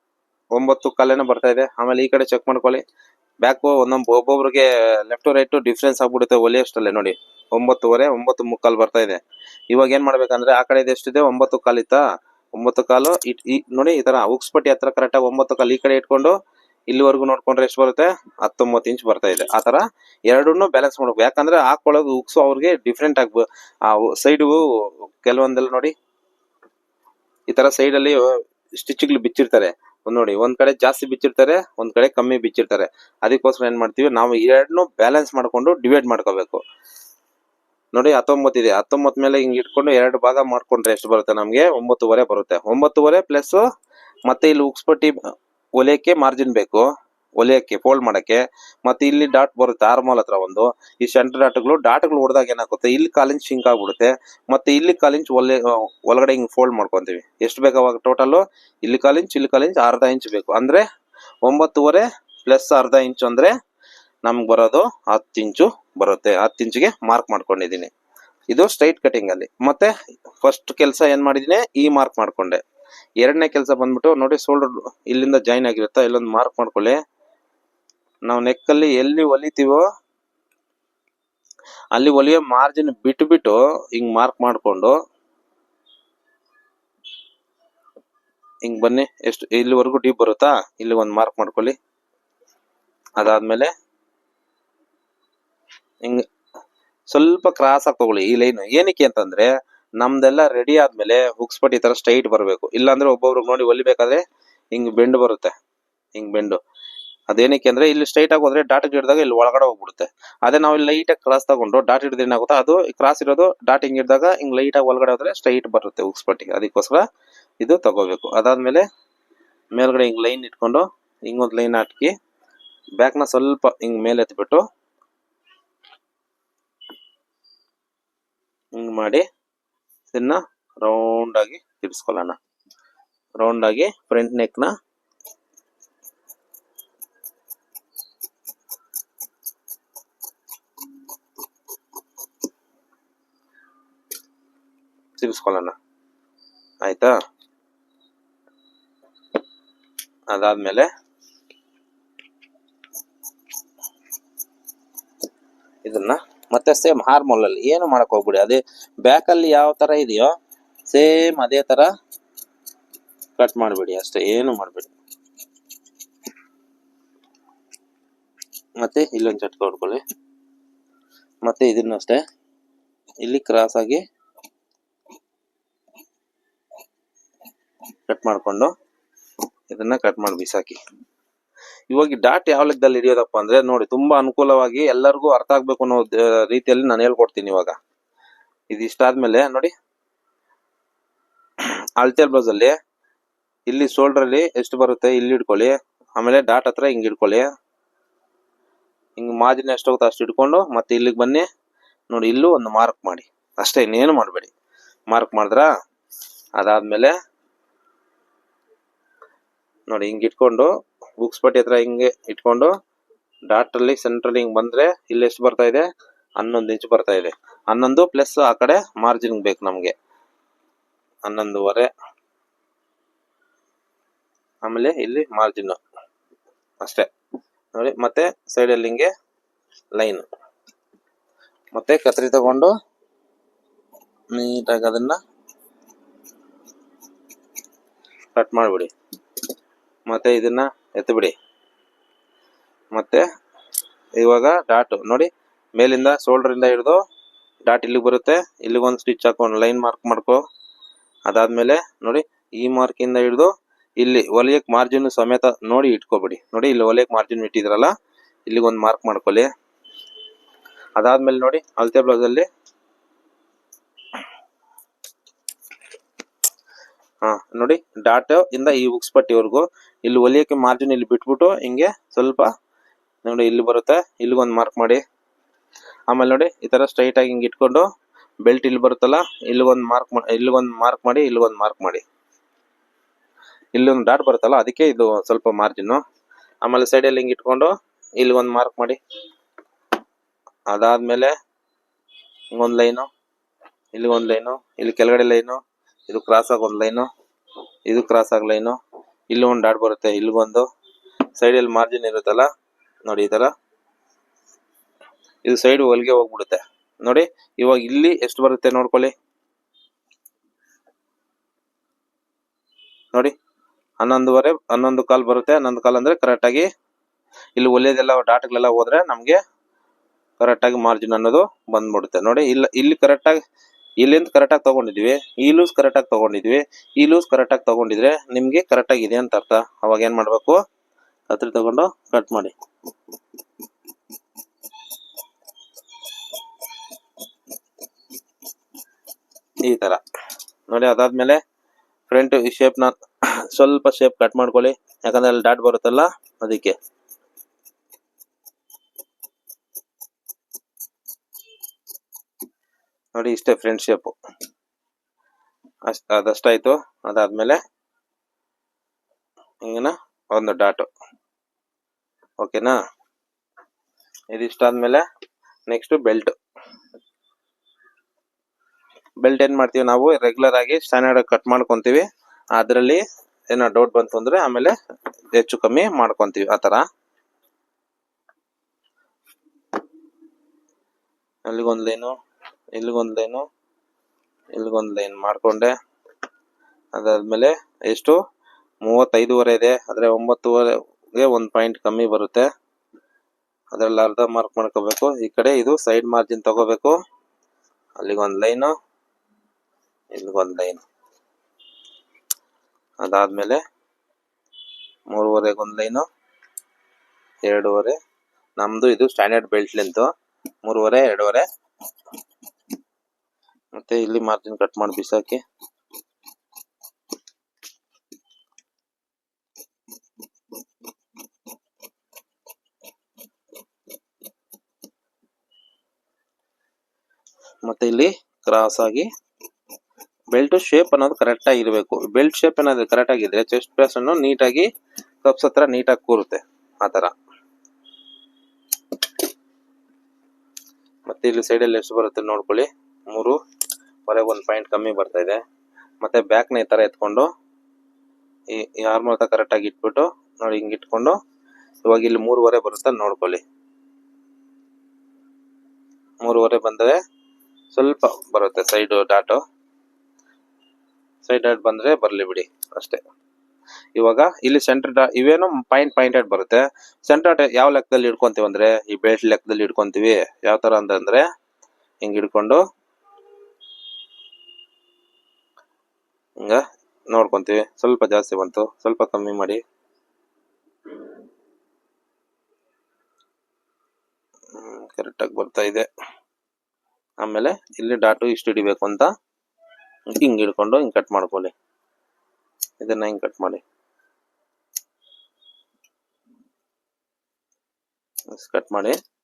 ಒಂಬತ್ತು ಕಾಲೇನ ಬರ್ತಾ ಇದೆ. ಆಮೇಲೆ ಈ ಕಡೆ ಚೆಕ್ ಮಾಡ್ಕೊಳ್ಳಿ. ಬ್ಯಾಕ್ ಒಂದೊಂದು ಒಬ್ಬೊಬ್ರಿಗೆ ಲೆಫ್ಟ್ ರೈಟ್ ಡಿಫ್ರೆನ್ಸ್ ಆಗ್ಬಿಡುತ್ತೆ ಒಲೆ ಅಷ್ಟಲ್ಲೇ ನೋಡಿ. ಒಂಬತ್ತುವರೆ, ಒಂಬತ್ತು ಮುಕ್ಕಾಲ್ ಬರ್ತಾ ಇದೆ. ಇವಾಗ ಏನ್ ಮಾಡ್ಬೇಕಂದ್ರೆ ಆ ಕಡೆ ಎಷ್ಟಿದೆ? ಒಂಬತ್ತು ಕಾಲ್ ಇತ್ತಾ? ಒಂಬತ್ತು ಕಾಲು. ಇಟ್- ಈ ನೋಡಿ ಈ ತರ ಉಕ್ಸ್ಪಟ್ಟಿ ಹತ್ರ ಕರೆಕ್ಟಾಗಿ ಒಂಬತ್ತು ಕಾಲು ಈ ಕಡೆ ಇಟ್ಕೊಂಡು ಇಲ್ಲಿವರೆಗೂ ನೋಡ್ಕೊಂಡ್ರೆ ಎಷ್ಟು ಬರುತ್ತೆ? ಹತ್ತೊಂಬತ್ತು ಇಂಚ್ ಬರ್ತಾ ಇದೆ. ಆ ತರ ಎರಡನ್ನೂ ಬ್ಯಾಲೆನ್ಸ್ ಮಾಡ್ಬೇಕು. ಯಾಕಂದ್ರೆ ಹಾಕೊಳ್ಳೋದು ಉಕ್ಸು ಅವ್ರಿಗೆ ಡಿಫ್ರೆಂಟ್ ಆಗಿ ಆ ಸೈಡ್ ಕೆಲವೊಂದೆಲ್ಲ ನೋಡಿ. ಈ ತರ ಸೈಡ್ ಅಲ್ಲಿ ಸ್ಟಿಚ್ಗಳು ಬಿಚ್ಚಿರ್ತಾರೆ. ನೋಡಿ, ಒಂದ್ ಕಡೆ ಜಾಸ್ತಿ ಬಿಚ್ಚಿರ್ತಾರೆ, ಒಂದ್ ಕಡೆ ಕಮ್ಮಿ ಬಿಚ್ಚಿರ್ತಾರೆ. ಅದಕ್ಕೋಸ್ಕರ ಏನ್ ಮಾಡ್ತೀವಿ, ನಾವು ಎರಡನ್ನೂ ಬ್ಯಾಲೆನ್ಸ್ ಮಾಡ್ಕೊಂಡು ಡಿವೈಡ್ ಮಾಡ್ಕೋಬೇಕು. ನೋಡಿ, ಹತ್ತೊಂಬತ್ತು ಇದೆ. ಹತ್ತೊಂಬತ್ತು ಮೇಲೆ ಹಿಂಗ್ ಇಟ್ಕೊಂಡು ಎರಡು ಭಾಗ ಮಾಡ್ಕೊಂಡ್ರೆ ಎಷ್ಟು ಬರುತ್ತೆ ನಮ್ಗೆ? ಒಂಬತ್ತುವರೆ ಬರುತ್ತೆ. ಒಂಬತ್ತುವರೆ ಪ್ಲಸ್ ಮತ್ತೆ ಇಲ್ಲಿ ಉಕ್ಸ್ಪಟ್ಟಿ ಒಲೆಯಕ್ಕೆ ಮಾರ್ಜಿನ್ ಬೇಕು. ಒಲೆಯಕ್ಕೆ ಫೋಲ್ಡ್ ಮಾಡಕ್ಕೆ. ಮತ್ತೆ ಇಲ್ಲಿ ಡಾಟ್ ಬರುತ್ತೆ ಆರ್ಮೋಲ್ ಹತ್ರ ಒಂದು. ಈ ಸೆಂಟರ್ ಡಾಟ್ಗಳು ಡಾಟ್ಗಳು ಹೊಡೆದಾಗ ಏನಾಗುತ್ತೆ? ಇಲ್ಲಿ ಕಾಲಿಂಚ್ ಶಿಂಕ್ ಆಗ್ಬಿಡುತ್ತೆ. ಮತ್ತೆ ಇಲ್ಲಿ ಕಾಲಿಂಚ್ ಒಲೆ ಒಳಗಡೆ ಹಿಂಗೆ ಫೋಲ್ಡ್ ಮಾಡ್ಕೊಂತೀವಿ. ಎಷ್ಟು ಬೇಕು ಅವಾಗ ಟೋಟಲ್ ಇಲ್ಲಿ ಕಾಲಿಂಚ್ ಇಲ್ಲಿ ಕಾಲಿಂಚ್ ಅರ್ಧ ಇಂಚ್ ಬೇಕು. ಅಂದ್ರೆ ಒಂಬತ್ತುವರೆ ಪ್ಲಸ್ ಅರ್ಧ ಇಂಚ್ ಅಂದ್ರೆ ನಮ್ಗೆ ಬರೋದು ಹತ್ತು ಇಂಚು ಬರುತ್ತೆ. ಹತ್ತು ಇಂಚಿಗೆ ಮಾರ್ಕ್ ಮಾಡ್ಕೊಂಡಿದ್ದೀನಿ. ಇದು ಸ್ಟ್ರೈಟ್ ಕಟಿಂಗ್ ಅಲ್ಲಿ. ಮತ್ತೆ ಫಸ್ಟ್ ಕೆಲಸ ಏನು ಮಾಡಿದೀನಿ ಈ ಮಾರ್ಕ್ ಮಾಡ್ಕೊಂಡೆ. ಎರಡನೇ ಕೆಲಸ ಬಂದ್ಬಿಟ್ಟು ನೋಡಿ ಶೋಲ್ಡರ್ ಇಲ್ಲಿಂದ ಜಾಯಿನ್ ಆಗಿರುತ್ತಾ? ಇಲ್ಲೊಂದು ಮಾರ್ಕ್ ಮಾಡ್ಕೊಳ್ಳಿ. ನಾವು ನೆಕ್ಕಲ್ಲಿ ಎಲ್ಲಿ ಹೊಲಿತೀವೋ ಅಲ್ಲಿ ಹೊಲಿಯೋ ಮಾರ್ಜಿನ್ ಬಿಟ್ಟು ಬಿಟ್ಟು ಹಿಂಗ್ ಮಾರ್ಕ್ ಮಾಡ್ಕೊಂಡು, ಹಿಂಗ್ ಬನ್ನಿ. ಎಷ್ಟು, ಇಲ್ಲಿವರೆಗೂ ಡೀಪ್ ಬರುತ್ತಾ? ಇಲ್ಲಿ ಒಂದು ಮಾರ್ಕ್ ಮಾಡ್ಕೊಳ್ಳಿ. ಅದಾದ್ಮೇಲೆ ಹಿಂಗ್ ಸ್ವಲ್ಪ ಕ್ರಾಸ್ ಆಗಿ ತಗೊಳ್ಳಿ ಈ ಲೈನ್ ಏನಕ್ಕೆ ಅಂತಂದ್ರೆ ನಮ್ದೆಲ್ಲ ರೆಡಿ ಆದ್ಮೇಲೆ ಹುಕ್ಸ್ ಪಟ್ಟಿ ತರ ಸ್ಟ್ರೈಟ್ ಬರಬೇಕು. ಇಲ್ಲಾಂದ್ರೆ ಒಬ್ಬೊಬ್ರು ನೋಡಿ ಹೊಲಿಬೇಕಾದ್ರೆ ಹಿಂಗ್ ಬೆಂಡ್ ಬರುತ್ತೆ. ಹಿಂಗ್ ಬೆಂಡು ಅದೇನಕ್ಕೆ ಅಂದ್ರೆ ಇಲ್ಲಿ ಸ್ಟ್ರೈಟ್ ಆಗಿ ಹೋದ್ರೆ ಡಾಟ್ ಹಿಡಿದಾಗ ಇಲ್ಲಿ ಒಳಗಡೆ ಹೋಗ್ಬಿಡುತ್ತೆ. ಅದೇ ನಾವು ಲೈಟ್ ಆಗಿ ಕ್ರಾಸ್ ತಗೊಂಡು ಡಾಟ್ ಹಿಡಿದ್ರೆ ಏನಾಗುತ್ತೆ ಅದು ಕ್ರಾಸ್ ಇರೋದು ಡಾಟ್ ಹಿಂಗ್ ಹಿಡಿದಾಗ ಹಿಂಗ್ ಲೈಟ್ ಆಗಿ ಒಳಗಡೆ ಹೋದ್ರೆ ಸ್ಟ್ರೈಟ್ ಬರುತ್ತೆ ಹುಕ್ಸ್ ಪಟ್ಟಿ. ಅದಕ್ಕೋಸ್ಕರ ಇದು ತಗೋಬೇಕು. ಅದಾದ್ಮೇಲೆ ಮೇಲ್ಗಡೆ ಹಿಂಗ್ ಲೈನ್ ಇಟ್ಕೊಂಡು ಹಿಂಗೊಂದು ಲೈನ್ ಹಾಕಿ ಬ್ಯಾಕ್ನ ಸ್ವಲ್ಪ ಹಿಂಗ್ ಮೇಲೆ ಎತ್ಬಿಟ್ಟು ಹಿಂಗ್ ಮಾಡಿ ಇದನ್ನ ರೌಂಡ್ ಆಗಿ ತಿರ್ಸ್ಕೊಳ್ಳೋಣ. ರೌಂಡ್ ಆಗಿ ಫ್ರಂಟ್ ನೆಕ್ನ ತಿರ್ಸ್ಕೊಳ್ಳೋಣ. ಆಯ್ತಾ? ಅದಾದ್ಮೇಲೆ ಇದನ್ನ ಮತ್ತೆ ಸೇಮ್ ಹಾರ್ಮೋಲ್ ಅಲ್ಲಿ. ಏನು ಮಾಡಕ್ ಹೋಗ್ಬಿಡಿ, ಅದೇ ಬ್ಯಾಕ್ ಅಲ್ಲಿ ಯಾವ ತರ ಇದೆಯೋ ಸೇಮ್ ಅದೇ ತರ ಕಟ್ ಮಾಡ್ಬಿಡಿ ಅಷ್ಟೇ, ಏನು ಮಾಡಬೇಡಿ. ಮತ್ತೆ ಇಲ್ಲೊಂದು ಚಟ್ಕ ಹೊಡ್ಕೊಳ್ಳಿ ಮತ್ತೆ ಇದನ್ನು ಅಷ್ಟೇ, ಇಲ್ಲಿ ಕ್ರಾಸ್ ಆಗಿ ಕಟ್ ಮಾಡ್ಕೊಂಡು ಇದನ್ನ ಕಟ್ ಮಾಡಿ ಬಿಸಾಕಿ. ಇವಾಗ ಡಾಟ್ ಯಾವ ಲೆಕ್ಕದಲ್ಲಿ ಹಿಡಿಯೋದಪ್ಪ ಅಂದ್ರೆ ನೋಡಿ, ತುಂಬಾ ಅನುಕೂಲವಾಗಿ ಎಲ್ಲರಿಗೂ ಅರ್ಥ ಆಗ್ಬೇಕು ಅನ್ನೋ ರೀತಿಯಲ್ಲಿ ನಾನು ಹೇಳ್ಕೊಡ್ತೀನಿ ಇವಾಗ. ಇದಿಷ್ಟಾದ್ಮೇಲೆ ನೋಡಿ. ಅಳ್ತೇಲ್ ಬ್ಲೌಸ್ ಅಲ್ಲಿ ಇಲ್ಲಿ ಶೋಲ್ಡರ್ ಅಲ್ಲಿ ಎಷ್ಟು ಬರುತ್ತೆ ಇಲ್ಲಿ ಇಟ್ಕೊಳ್ಳಿ ಆಮೇಲೆ ಡಾಟ್ ಹತ್ರ ಹಿಂಗ್ ಇಟ್ಕೊಳ್ಳಿ ಹಿಂಗ್ ಮಾರ್ಜಿನ್ ಎಷ್ಟು ಹೋಗುತ್ತೆ ಅಷ್ಟು ಇಟ್ಕೊಂಡು ಮತ್ತೆ ಇಲ್ಲಿಗೆ ಬನ್ನಿ. ನೋಡಿ, ಇಲ್ಲೂ ಒಂದು ಮಾರ್ಕ್ ಮಾಡಿ. ಅಷ್ಟೇ, ಇನ್ನೇನು ಮಾಡಬೇಡಿ. ಮಾರ್ಕ್ ಮಾಡಿದ್ರ? ಅದಾದ್ಮೇಲೆ ನೋಡಿ, ಹಿಂಗ್ ಇಟ್ಕೊಂಡು ಬುಕ್ಸ್ ಪಟ್ಟಿ ಹತ್ರ ಹಿಂಗೆ ಇಟ್ಕೊಂಡು ಡಾಟ್ ಅಲ್ಲಿ ಸೆಂಟ್ರಲ್ ಹಿಂಗ್ ಬಂದ್ರೆ ಇಲ್ಲಿ ಎಷ್ಟು ಬರ್ತಾ ಇದೆ? ಹನ್ನೊಂದು ಇಂಚ್ ಬರ್ತಾ ಇದೆ. ಹನ್ನೊಂದು ಪ್ಲಸ್ ಆ ಕಡೆ ಮಾರ್ಜಿನ್ ಬೇಕು ನಮ್ಗೆ. ಹನ್ನೊಂದುವರೆ. ಆಮೇಲೆ ಇಲ್ಲಿ ಮಾರ್ಜಿನ್ ಅಷ್ಟೇ. ನೋಡಿ, ಮತ್ತೆ ಸೈಡ್ ಅಲ್ಲಿ ಹಿಂಗೆ ಲೈನ್ ಮತ್ತೆ ಕತ್ರಿ ತಗೊಂಡು ನೀಟಾಗಿ ಅದನ್ನ ಕಟ್ ಮಾಡ್ಬಿಡಿ. ಮತ್ತೆ ಇದನ್ನ ಎತ್ತಿಬಿಡಿ ಮತ್ತೆ ಇವಾಗ ಡಾಟ್ ನೋಡಿ, ಮೇಲಿಂದ ಶೋಲ್ಡರ್ ಇಂದ ಹಿಡಿದು ಡಾಟ್ ಇಲ್ಲಿಗೆ ಬರುತ್ತೆ. ಇಲ್ಲಿಗೊಂದು ಸ್ಟಿಚ್ ಹಾಕೊಂಡು ಲೈನ್ ಮಾರ್ಕ್ ಮಾಡ್ಕೊ. ಅದಾದ್ಮೇಲೆ ನೋಡಿ, ಈ ಮಾರ್ಕ್ ಇಂದ ಹಿಡಿದು ಇಲ್ಲಿ ಹೊಲಿಯಕ್ ಮಾರ್ಜಿನ್ ಸಮೇತ ನೋಡಿ ಇಟ್ಕೋಬಿಡಿ. ನೋಡಿ, ಇಲ್ಲಿ ಹೊಲಿಯಕ್ ಮಾರ್ಜಿನ್ ಇಟ್ಟಿದ್ರಲ್ಲ ಇಲ್ಲಿಗೊಂದು ಮಾರ್ಕ್ ಮಾಡ್ಕೊಳ್ಳಿ. ಅದಾದ್ಮೇಲೆ ನೋಡಿ ಅಳತೆ ಬ್ಲೌಸ್ ಅಲ್ಲಿ ಹಾ, ನೋಡಿ ಡಾಟ್ ಇಂದ ಈ ಉಕ್ಸ್ ಪಟ್ಟಿವರೆಗೂ ಇಲ್ಲಿ ಹೊಲಿಯಕ್ಕೆ ಮಾರ್ಜಿನ್ ಇಲ್ಲಿ ಬಿಟ್ಬಿಟ್ಟು ಹಿಂಗೆ ಸ್ವಲ್ಪ ನೋಡಿ ಇಲ್ಲಿ ಬರುತ್ತೆ. ಇಲ್ಲಿಗೆ ಒಂದು ಮಾರ್ಕ್ ಮಾಡಿ. ಆಮೇಲೆ ನೋಡಿ ಈ ತರ ಸ್ಟ್ರೈಟ್ ಆಗಿ ಹಿಂಗೆ ಇಟ್ಕೊಂಡು ಬೆಲ್ಟ್ ಇಲ್ಲಿ ಬರುತ್ತಲ್ಲ, ಇಲ್ಲಿಗೊಂದು ಮಾರ್ಕ್ ಇಲ್ಲಿಗೊಂದು ಮಾರ್ಕ್ ಮಾಡಿ, ಇಲ್ಲಿಗೊಂದು ಮಾರ್ಕ್ ಮಾಡಿ. ಇಲ್ಲಿ ಒಂದು ಡಾಟ್ ಬರುತ್ತಲ್ಲ, ಅದಕ್ಕೆ ಇದು ಸ್ವಲ್ಪ ಮಾರ್ಜಿನ್ ಆಮೇಲೆ ಸೈಡಲ್ಲಿ ಹಿಂಗೆ ಇಟ್ಕೊಂಡು ಇಲ್ಲಿ ಒಂದು ಮಾರ್ಕ್ ಮಾಡಿ. ಅದಾದ್ಮೇಲೆ ಹಿಂಗೊಂದು ಲೈನು ಇಲ್ಲಿಗೊಂದು ಒಂದು ಲೈನು ಇಲ್ಲಿ ಕೆಳಗಡೆ ಲೈನು ಇದು ಕ್ರಾಸ್ ಆಗ ಒಂದು ಲೈನು ಇದು ಕ್ರಾಸ್ ಆಗ ಲೈನು ಇಲ್ಲಿ ಒಂದು ಡಾಟ್ ಬರುತ್ತೆ. ಇಲ್ಗೊಂದು ಸೈಡ್ ಅಲ್ಲಿ ಮಾರ್ಜಿನ್ ಇರುತ್ತಲ್ಲ? ನೋಡಿ ಈ ತರ. ಇದು ಸೈಡ್ ಹೊಲಿಗೆ ಹೋಗ್ಬಿಡುತ್ತೆ. ನೋಡಿ, ಇವಾಗ ಇಲ್ಲಿ ಎಷ್ಟು ಬರುತ್ತೆ ನೋಡ್ಕೊಳ್ಳಿ. ನೋಡಿ, ಹನ್ನೊಂದುವರೆ, ಹನ್ನೊಂದು ಕಾಲ್ ಬರುತ್ತೆ. ಹನ್ನೊಂದು ಕಾಲ್ ಅಂದ್ರೆ ಕರೆಕ್ಟ್ ಆಗಿ ಇಲ್ಲಿ ಒಲೆದೆಲ್ಲ ಡಾಟ್ಗಳೆಲ್ಲ ಹೋದ್ರೆ ನಮ್ಗೆ ಕರೆಕ್ಟ್ ಆಗಿ ಮಾರ್ಜಿನ್ ಅನ್ನೋದು ಬಂದ್ಬಿಡುತ್ತೆ. ನೋಡಿ, ಇಲ್ಲ, ಇಲ್ಲಿ ಕರೆಕ್ಟ್ ಆಗಿ ಇಲ್ಲಿಂದ ಕರೆಕ್ಟ್ ಆಗಿ ತಗೊಂಡಿದ್ವಿ, ಈ ಲೂಸ್ ಕರೆಕ್ಟ್ ಆಗಿ ತಗೊಂಡಿದ್ವಿ, ಈ ಲೂಸ್ ಕರೆಕ್ಟ್ ಆಗಿ ತಗೊಂಡಿದ್ರೆ ನಿಮ್ಗೆ ಕರೆಕ್ಟ್ ಆಗಿ ಇದೆ ಅಂತ ಅರ್ಥ. ಅವಾಗ ಏನ್ ಮಾಡ್ಬೇಕು? ಹತ್ರ ತಗೊಂಡು ಕಟ್ ಮಾಡಿ. ಈ ತರ. ನೋಡಿ ಅದಾದ್ಮೇಲೆ ಫ್ರಂಟ್ ಈ ಶೇಪ್ನ ಸ್ವಲ್ಪ ಶೇಪ್ ಕಟ್ ಮಾಡ್ಕೊಳ್ಳಿ. ಯಾಕಂದ್ರೆ ಅಲ್ಲಿ ಡಾಟ್ ಬರುತ್ತಲ್ಲ, ಅದಕ್ಕೆ. ನೋಡಿ, ಇಷ್ಟೇ ಫ್ರೆಂಡ್ ಶೇಪ್ ಅಷ್ಟ ಅದಷ್ಟಾಯ್ತು ಅದಾದ್ಮೇಲೆ ಹಿಂಗನ ಒಂದು ಡಾಟು ಓಕೆನಾ ಇದಿಷ್ಟಾದ್ಮೇಲೆ ನೆಕ್ಸ್ಟ್ ಬೆಲ್ಟ್ ಬೆಲ್ಟ್ ಏನು ಮಾಡ್ತೀವಿ ನಾವು? ರೆಗ್ಯುಲರ್ ಆಗಿ ಸ್ಟ್ಯಾಂಡರ್ಡ್ ಕಟ್ ಮಾಡ್ಕೊತೀವಿ. ಅದರಲ್ಲಿ ಏನೋ ಡೌಟ್ ಬಂತು ಅಂದರೆ ಆಮೇಲೆ ಹೆಚ್ಚು ಕಮ್ಮಿ ಮಾಡ್ಕೊಂತೀವಿ ಆತರ ಅಲ್ಲಿಗೊಂದು ಲೈನು ಇಲ್ಲಿಗೊಂದ್ ಲೈನು ಇಲ್ಲಿಗೊಂದ್ ಲೈನ್ ಮಾಡ್ಕೊಂಡೆ. ಅದಾದ್ಮೇಲೆ ಎಷ್ಟು? ಮೂವತ್ತೈದುವರೆ ಇದೆ. ಆದರೆ ಒಂಬತ್ತುವರೆಗೆ ಒಂದು ಪಾಯಿಂಟ್ ಕಮ್ಮಿ ಬರುತ್ತೆ. ಅದ್ರಲ್ಲಿ ಅರ್ಧ ಮಾರ್ಕ್ ಮಾಡ್ಕೋಬೇಕು. ಈ ಕಡೆ ಇದು ಸೈಡ್ ಮಾರ್ಜಿನ್ ತಗೋಬೇಕು. ಅಲ್ಲಿಗೊಂದ್ ಲೈನು ಇಲ್ಲಿಗೊಂದ್ ಲೈನ್ ಅದಾದ್ಮೇಲೆ ಮೂರುವರೆಗೆ ಒಂದ್ ಲೈನು ಎರಡೂವರೆ. ನಮ್ದು ಇದು ಸ್ಟ್ಯಾಂಡರ್ಡ್ ಬೆಲ್ಟ್ ಲೆಂತ್ ಮೂರುವರೆ, ಎರಡೂವರೆ. ಮತ್ತೆ ಇಲ್ಲಿ ಮಾರ್ಜಿನ್ ಕಟ್ ಮಾಡಿ ಬಿಸಾಕಿ. ಮತ್ತೆ ಇಲ್ಲಿ ಕ್ರಾಸ್ ಆಗಿ ಬೆಲ್ಟ್ ಶೇಪ್ ಅನ್ನೋದು ಕರೆಕ್ಟ್ ಆಗಿ ಇರಬೇಕು. ಬೆಲ್ಟ್ ಶೇಪ್ ಏನಾದ್ರು ಕರೆಕ್ಟ್ ಆಗಿದ್ರೆ ಚೆಸ್ಟ್ ಪ್ಲೇಸ್ ಅನ್ನು ನೀಟಾಗಿ ಕಪ್ಸ್ ಹತ್ರ ನೀಟಾಗಿ ಕೂರುತ್ತೆ ಆತರ ಮತ್ತೆ ಇಲ್ಲಿ ಸೈಡಲ್ಲಿ ಎಷ್ಟು ಬರುತ್ತೆ ನೋಡ್ಕೊಳ್ಳಿ. ಮೂರು. ಹೊರಗೆ ಒಂದು ಪಾಯಿಂಟ್ ಕಮ್ಮಿ ಬರ್ತಾ ಇದೆ. ಮತ್ತೆ ಬ್ಯಾಕ್ನ ಈ ತರ ಎತ್ಕೊಂಡು, ಈ ಯಾರ ಮೂಲಕ ಕರೆಕ್ಟಾಗಿ ಇಟ್ಬಿಟ್ಟು, ನೋಡಿ ಹಿಂಗೆ ಇಟ್ಕೊಂಡು, ಇವಾಗ ಇಲ್ಲಿ ಮೂರುವರೆ ಬರುತ್ತೆ ನೋಡ್ಕೊಳ್ಳಿ. ಮೂರುವರೆ ಬಂದರೆ ಸ್ವಲ್ಪ ಬರುತ್ತೆ ಸೈಡ್ ಡಾಟು ಸೈಡ್ ಡಾಟ್ ಬಂದರೆ ಬರಲಿ ಬಿಡಿ, ಅಷ್ಟೇ. ಇವಾಗ ಇಲ್ಲಿ ಸೆಂಟರ್ ಡಾ ಇವೇನು ಪಾಯಿಂಟ್ ಪಾಯಿಂಟೆಡ್ ಬರುತ್ತೆ. ಸೆಂಟರ್ ಡಾಟ್ ಯಾವ ಲೆಕ್ಕದಲ್ಲಿ ಇಟ್ಕೊಂತೀವಿ ಅಂದರೆ, ಈ ಬೆಲ್ಟ್ ಲೆಕ್ಕದಲ್ಲಿ ಇಟ್ಕೊತೀವಿ. ಯಾವ ಥರ ಅಂತಂದರೆ ಹಿಂಗೆ ಹಿಡ್ಕೊಂಡು ಹಿಂಗ ನೋಡ್ಕೊಂತೀವಿ. ಸ್ವಲ್ಪ ಜಾಸ್ತಿ ಬಂತು. ಸ್ವಲ್ಪ ಕಮ್ಮಿ ಮಾಡಿ. ಕರೆಕ್ಟಾಗಿ ಬರ್ತಾ ಇದೆ. ಆಮೇಲೆ ಇಲ್ಲಿ ಡಾಟು ಇಷ್ಟು ಹಿಡಿಬೇಕು ಅಂತ ಹಿಂಗ್ ಹಿಡ್ಕೊಂಡು ಹಿಂಗ್ ಕಟ್ ಮಾಡ್ಕೊಳ್ಳಿ. ಇದನ್ನ ಹಿಂಗೆ ಕಟ್ ಮಾಡಿ. ಕಟ್ ಮಾಡಿ.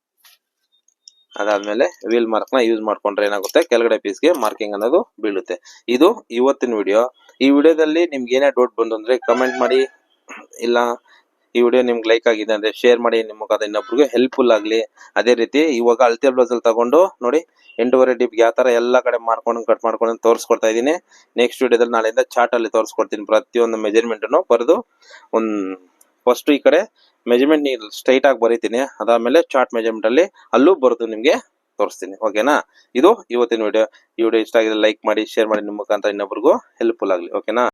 ಅದಾದ್ಮೇಲೆ ವೀಲ್ನ ಯೂಸ್ ಮಾಡ್ಕೊಂಡ್ರೆ ಏನಾಗುತ್ತೆ? ಕೆಳಗಡೆ ಪೀಸ್ಗೆ ಮಾರ್ಕಿಂಗ್ ಅನ್ನೋದು ಬೀಳುತ್ತೆ. ಇದು ಇವತ್ತಿನ ವಿಡಿಯೋ ಈ ವಿಡಿಯೋದಲ್ಲಿ ನಿಮ್ಗೆ ಏನೇ ಡೌಟ್ ಬಂತು ಅಂದ್ರೆ ಕಮೆಂಟ್ ಮಾಡಿ. ಇಲ್ಲ, ಈ ವಿಡಿಯೋ ನಿಮ್ಗೆ ಲೈಕ್ ಆಗಿದೆ ಅಂದ್ರೆ ಶೇರ್ ಮಾಡಿ. ನಿಮ್ಮ ಮುಖದ ಇನ್ನೊಬ್ರಿಗೆ ಹೆಲ್ಪ್ಫುಲ್ ಆಗಲಿ. ಅದೇ ರೀತಿ ಇವಾಗ ಅಳತೆ ಬ್ಲೌಸ್ ಅಲ್ಲಿ ತಗೊಂಡು ನೋಡಿ, ಎಂಟೂವರೆ ಡಿಪ್ಗೆ ಯಾವ ತರ ಎಲ್ಲ ಕಡೆ ಮಾರ್ಕೊಂಡು ಕಟ್ ಮಾಡ್ಕೊಂಡು ತೋರಿಸ್ಕೊಡ್ತಾ ಇದ್ದೀನಿ. ನೆಕ್ಸ್ಟ್ ವಿಡಿಯೋದಲ್ಲಿ ನಾಳೆಯಿಂದ ಚಾರ್ಟ್ ಅಲ್ಲಿ ತೋರಿಸ್ಕೊಡ್ತೀನಿ. ಪ್ರತಿಯೊಂದು ಮೆಜರ್ಮೆಂಟ್ ಬರೆದು ಒಂದ್ ಫಸ್ಟ್ ಈ ಕಡೆ ಮೆಜರ್ಮೆಂಟ್ ನೀವು ಸ್ಟ್ರೈಟ್ ಆಗಿ ಬರೀತೀನಿ. ಅದಾದ್ಮೇಲೆ ಚಾರ್ಟ್ ಮೆಜರ್ಮೆಂಟ್ ಅಲ್ಲಿ ಅಲ್ಲೂ ಬರೆದು ನಿಮ್ಗೆ ತೋರಿಸ್ತೀನಿ. ಓಕೆನಾ ಇದು ಇವತ್ತಿನ ವಿಡಿಯೋ ಈ ವಿಡಿಯೋ ಇಷ್ಟ ಆಗಿದೆ ಲೈಕ್ ಮಾಡಿ ಶೇರ್ ಮಾಡಿ ನಿಮ್ಮ ಮುಖಾಂತರ ಇನ್ನೊಬ್ರಿಗೂ ಹೆಲ್ಪ್ಫುಲ್ ಆಗಲಿ. ಓಕೆನಾ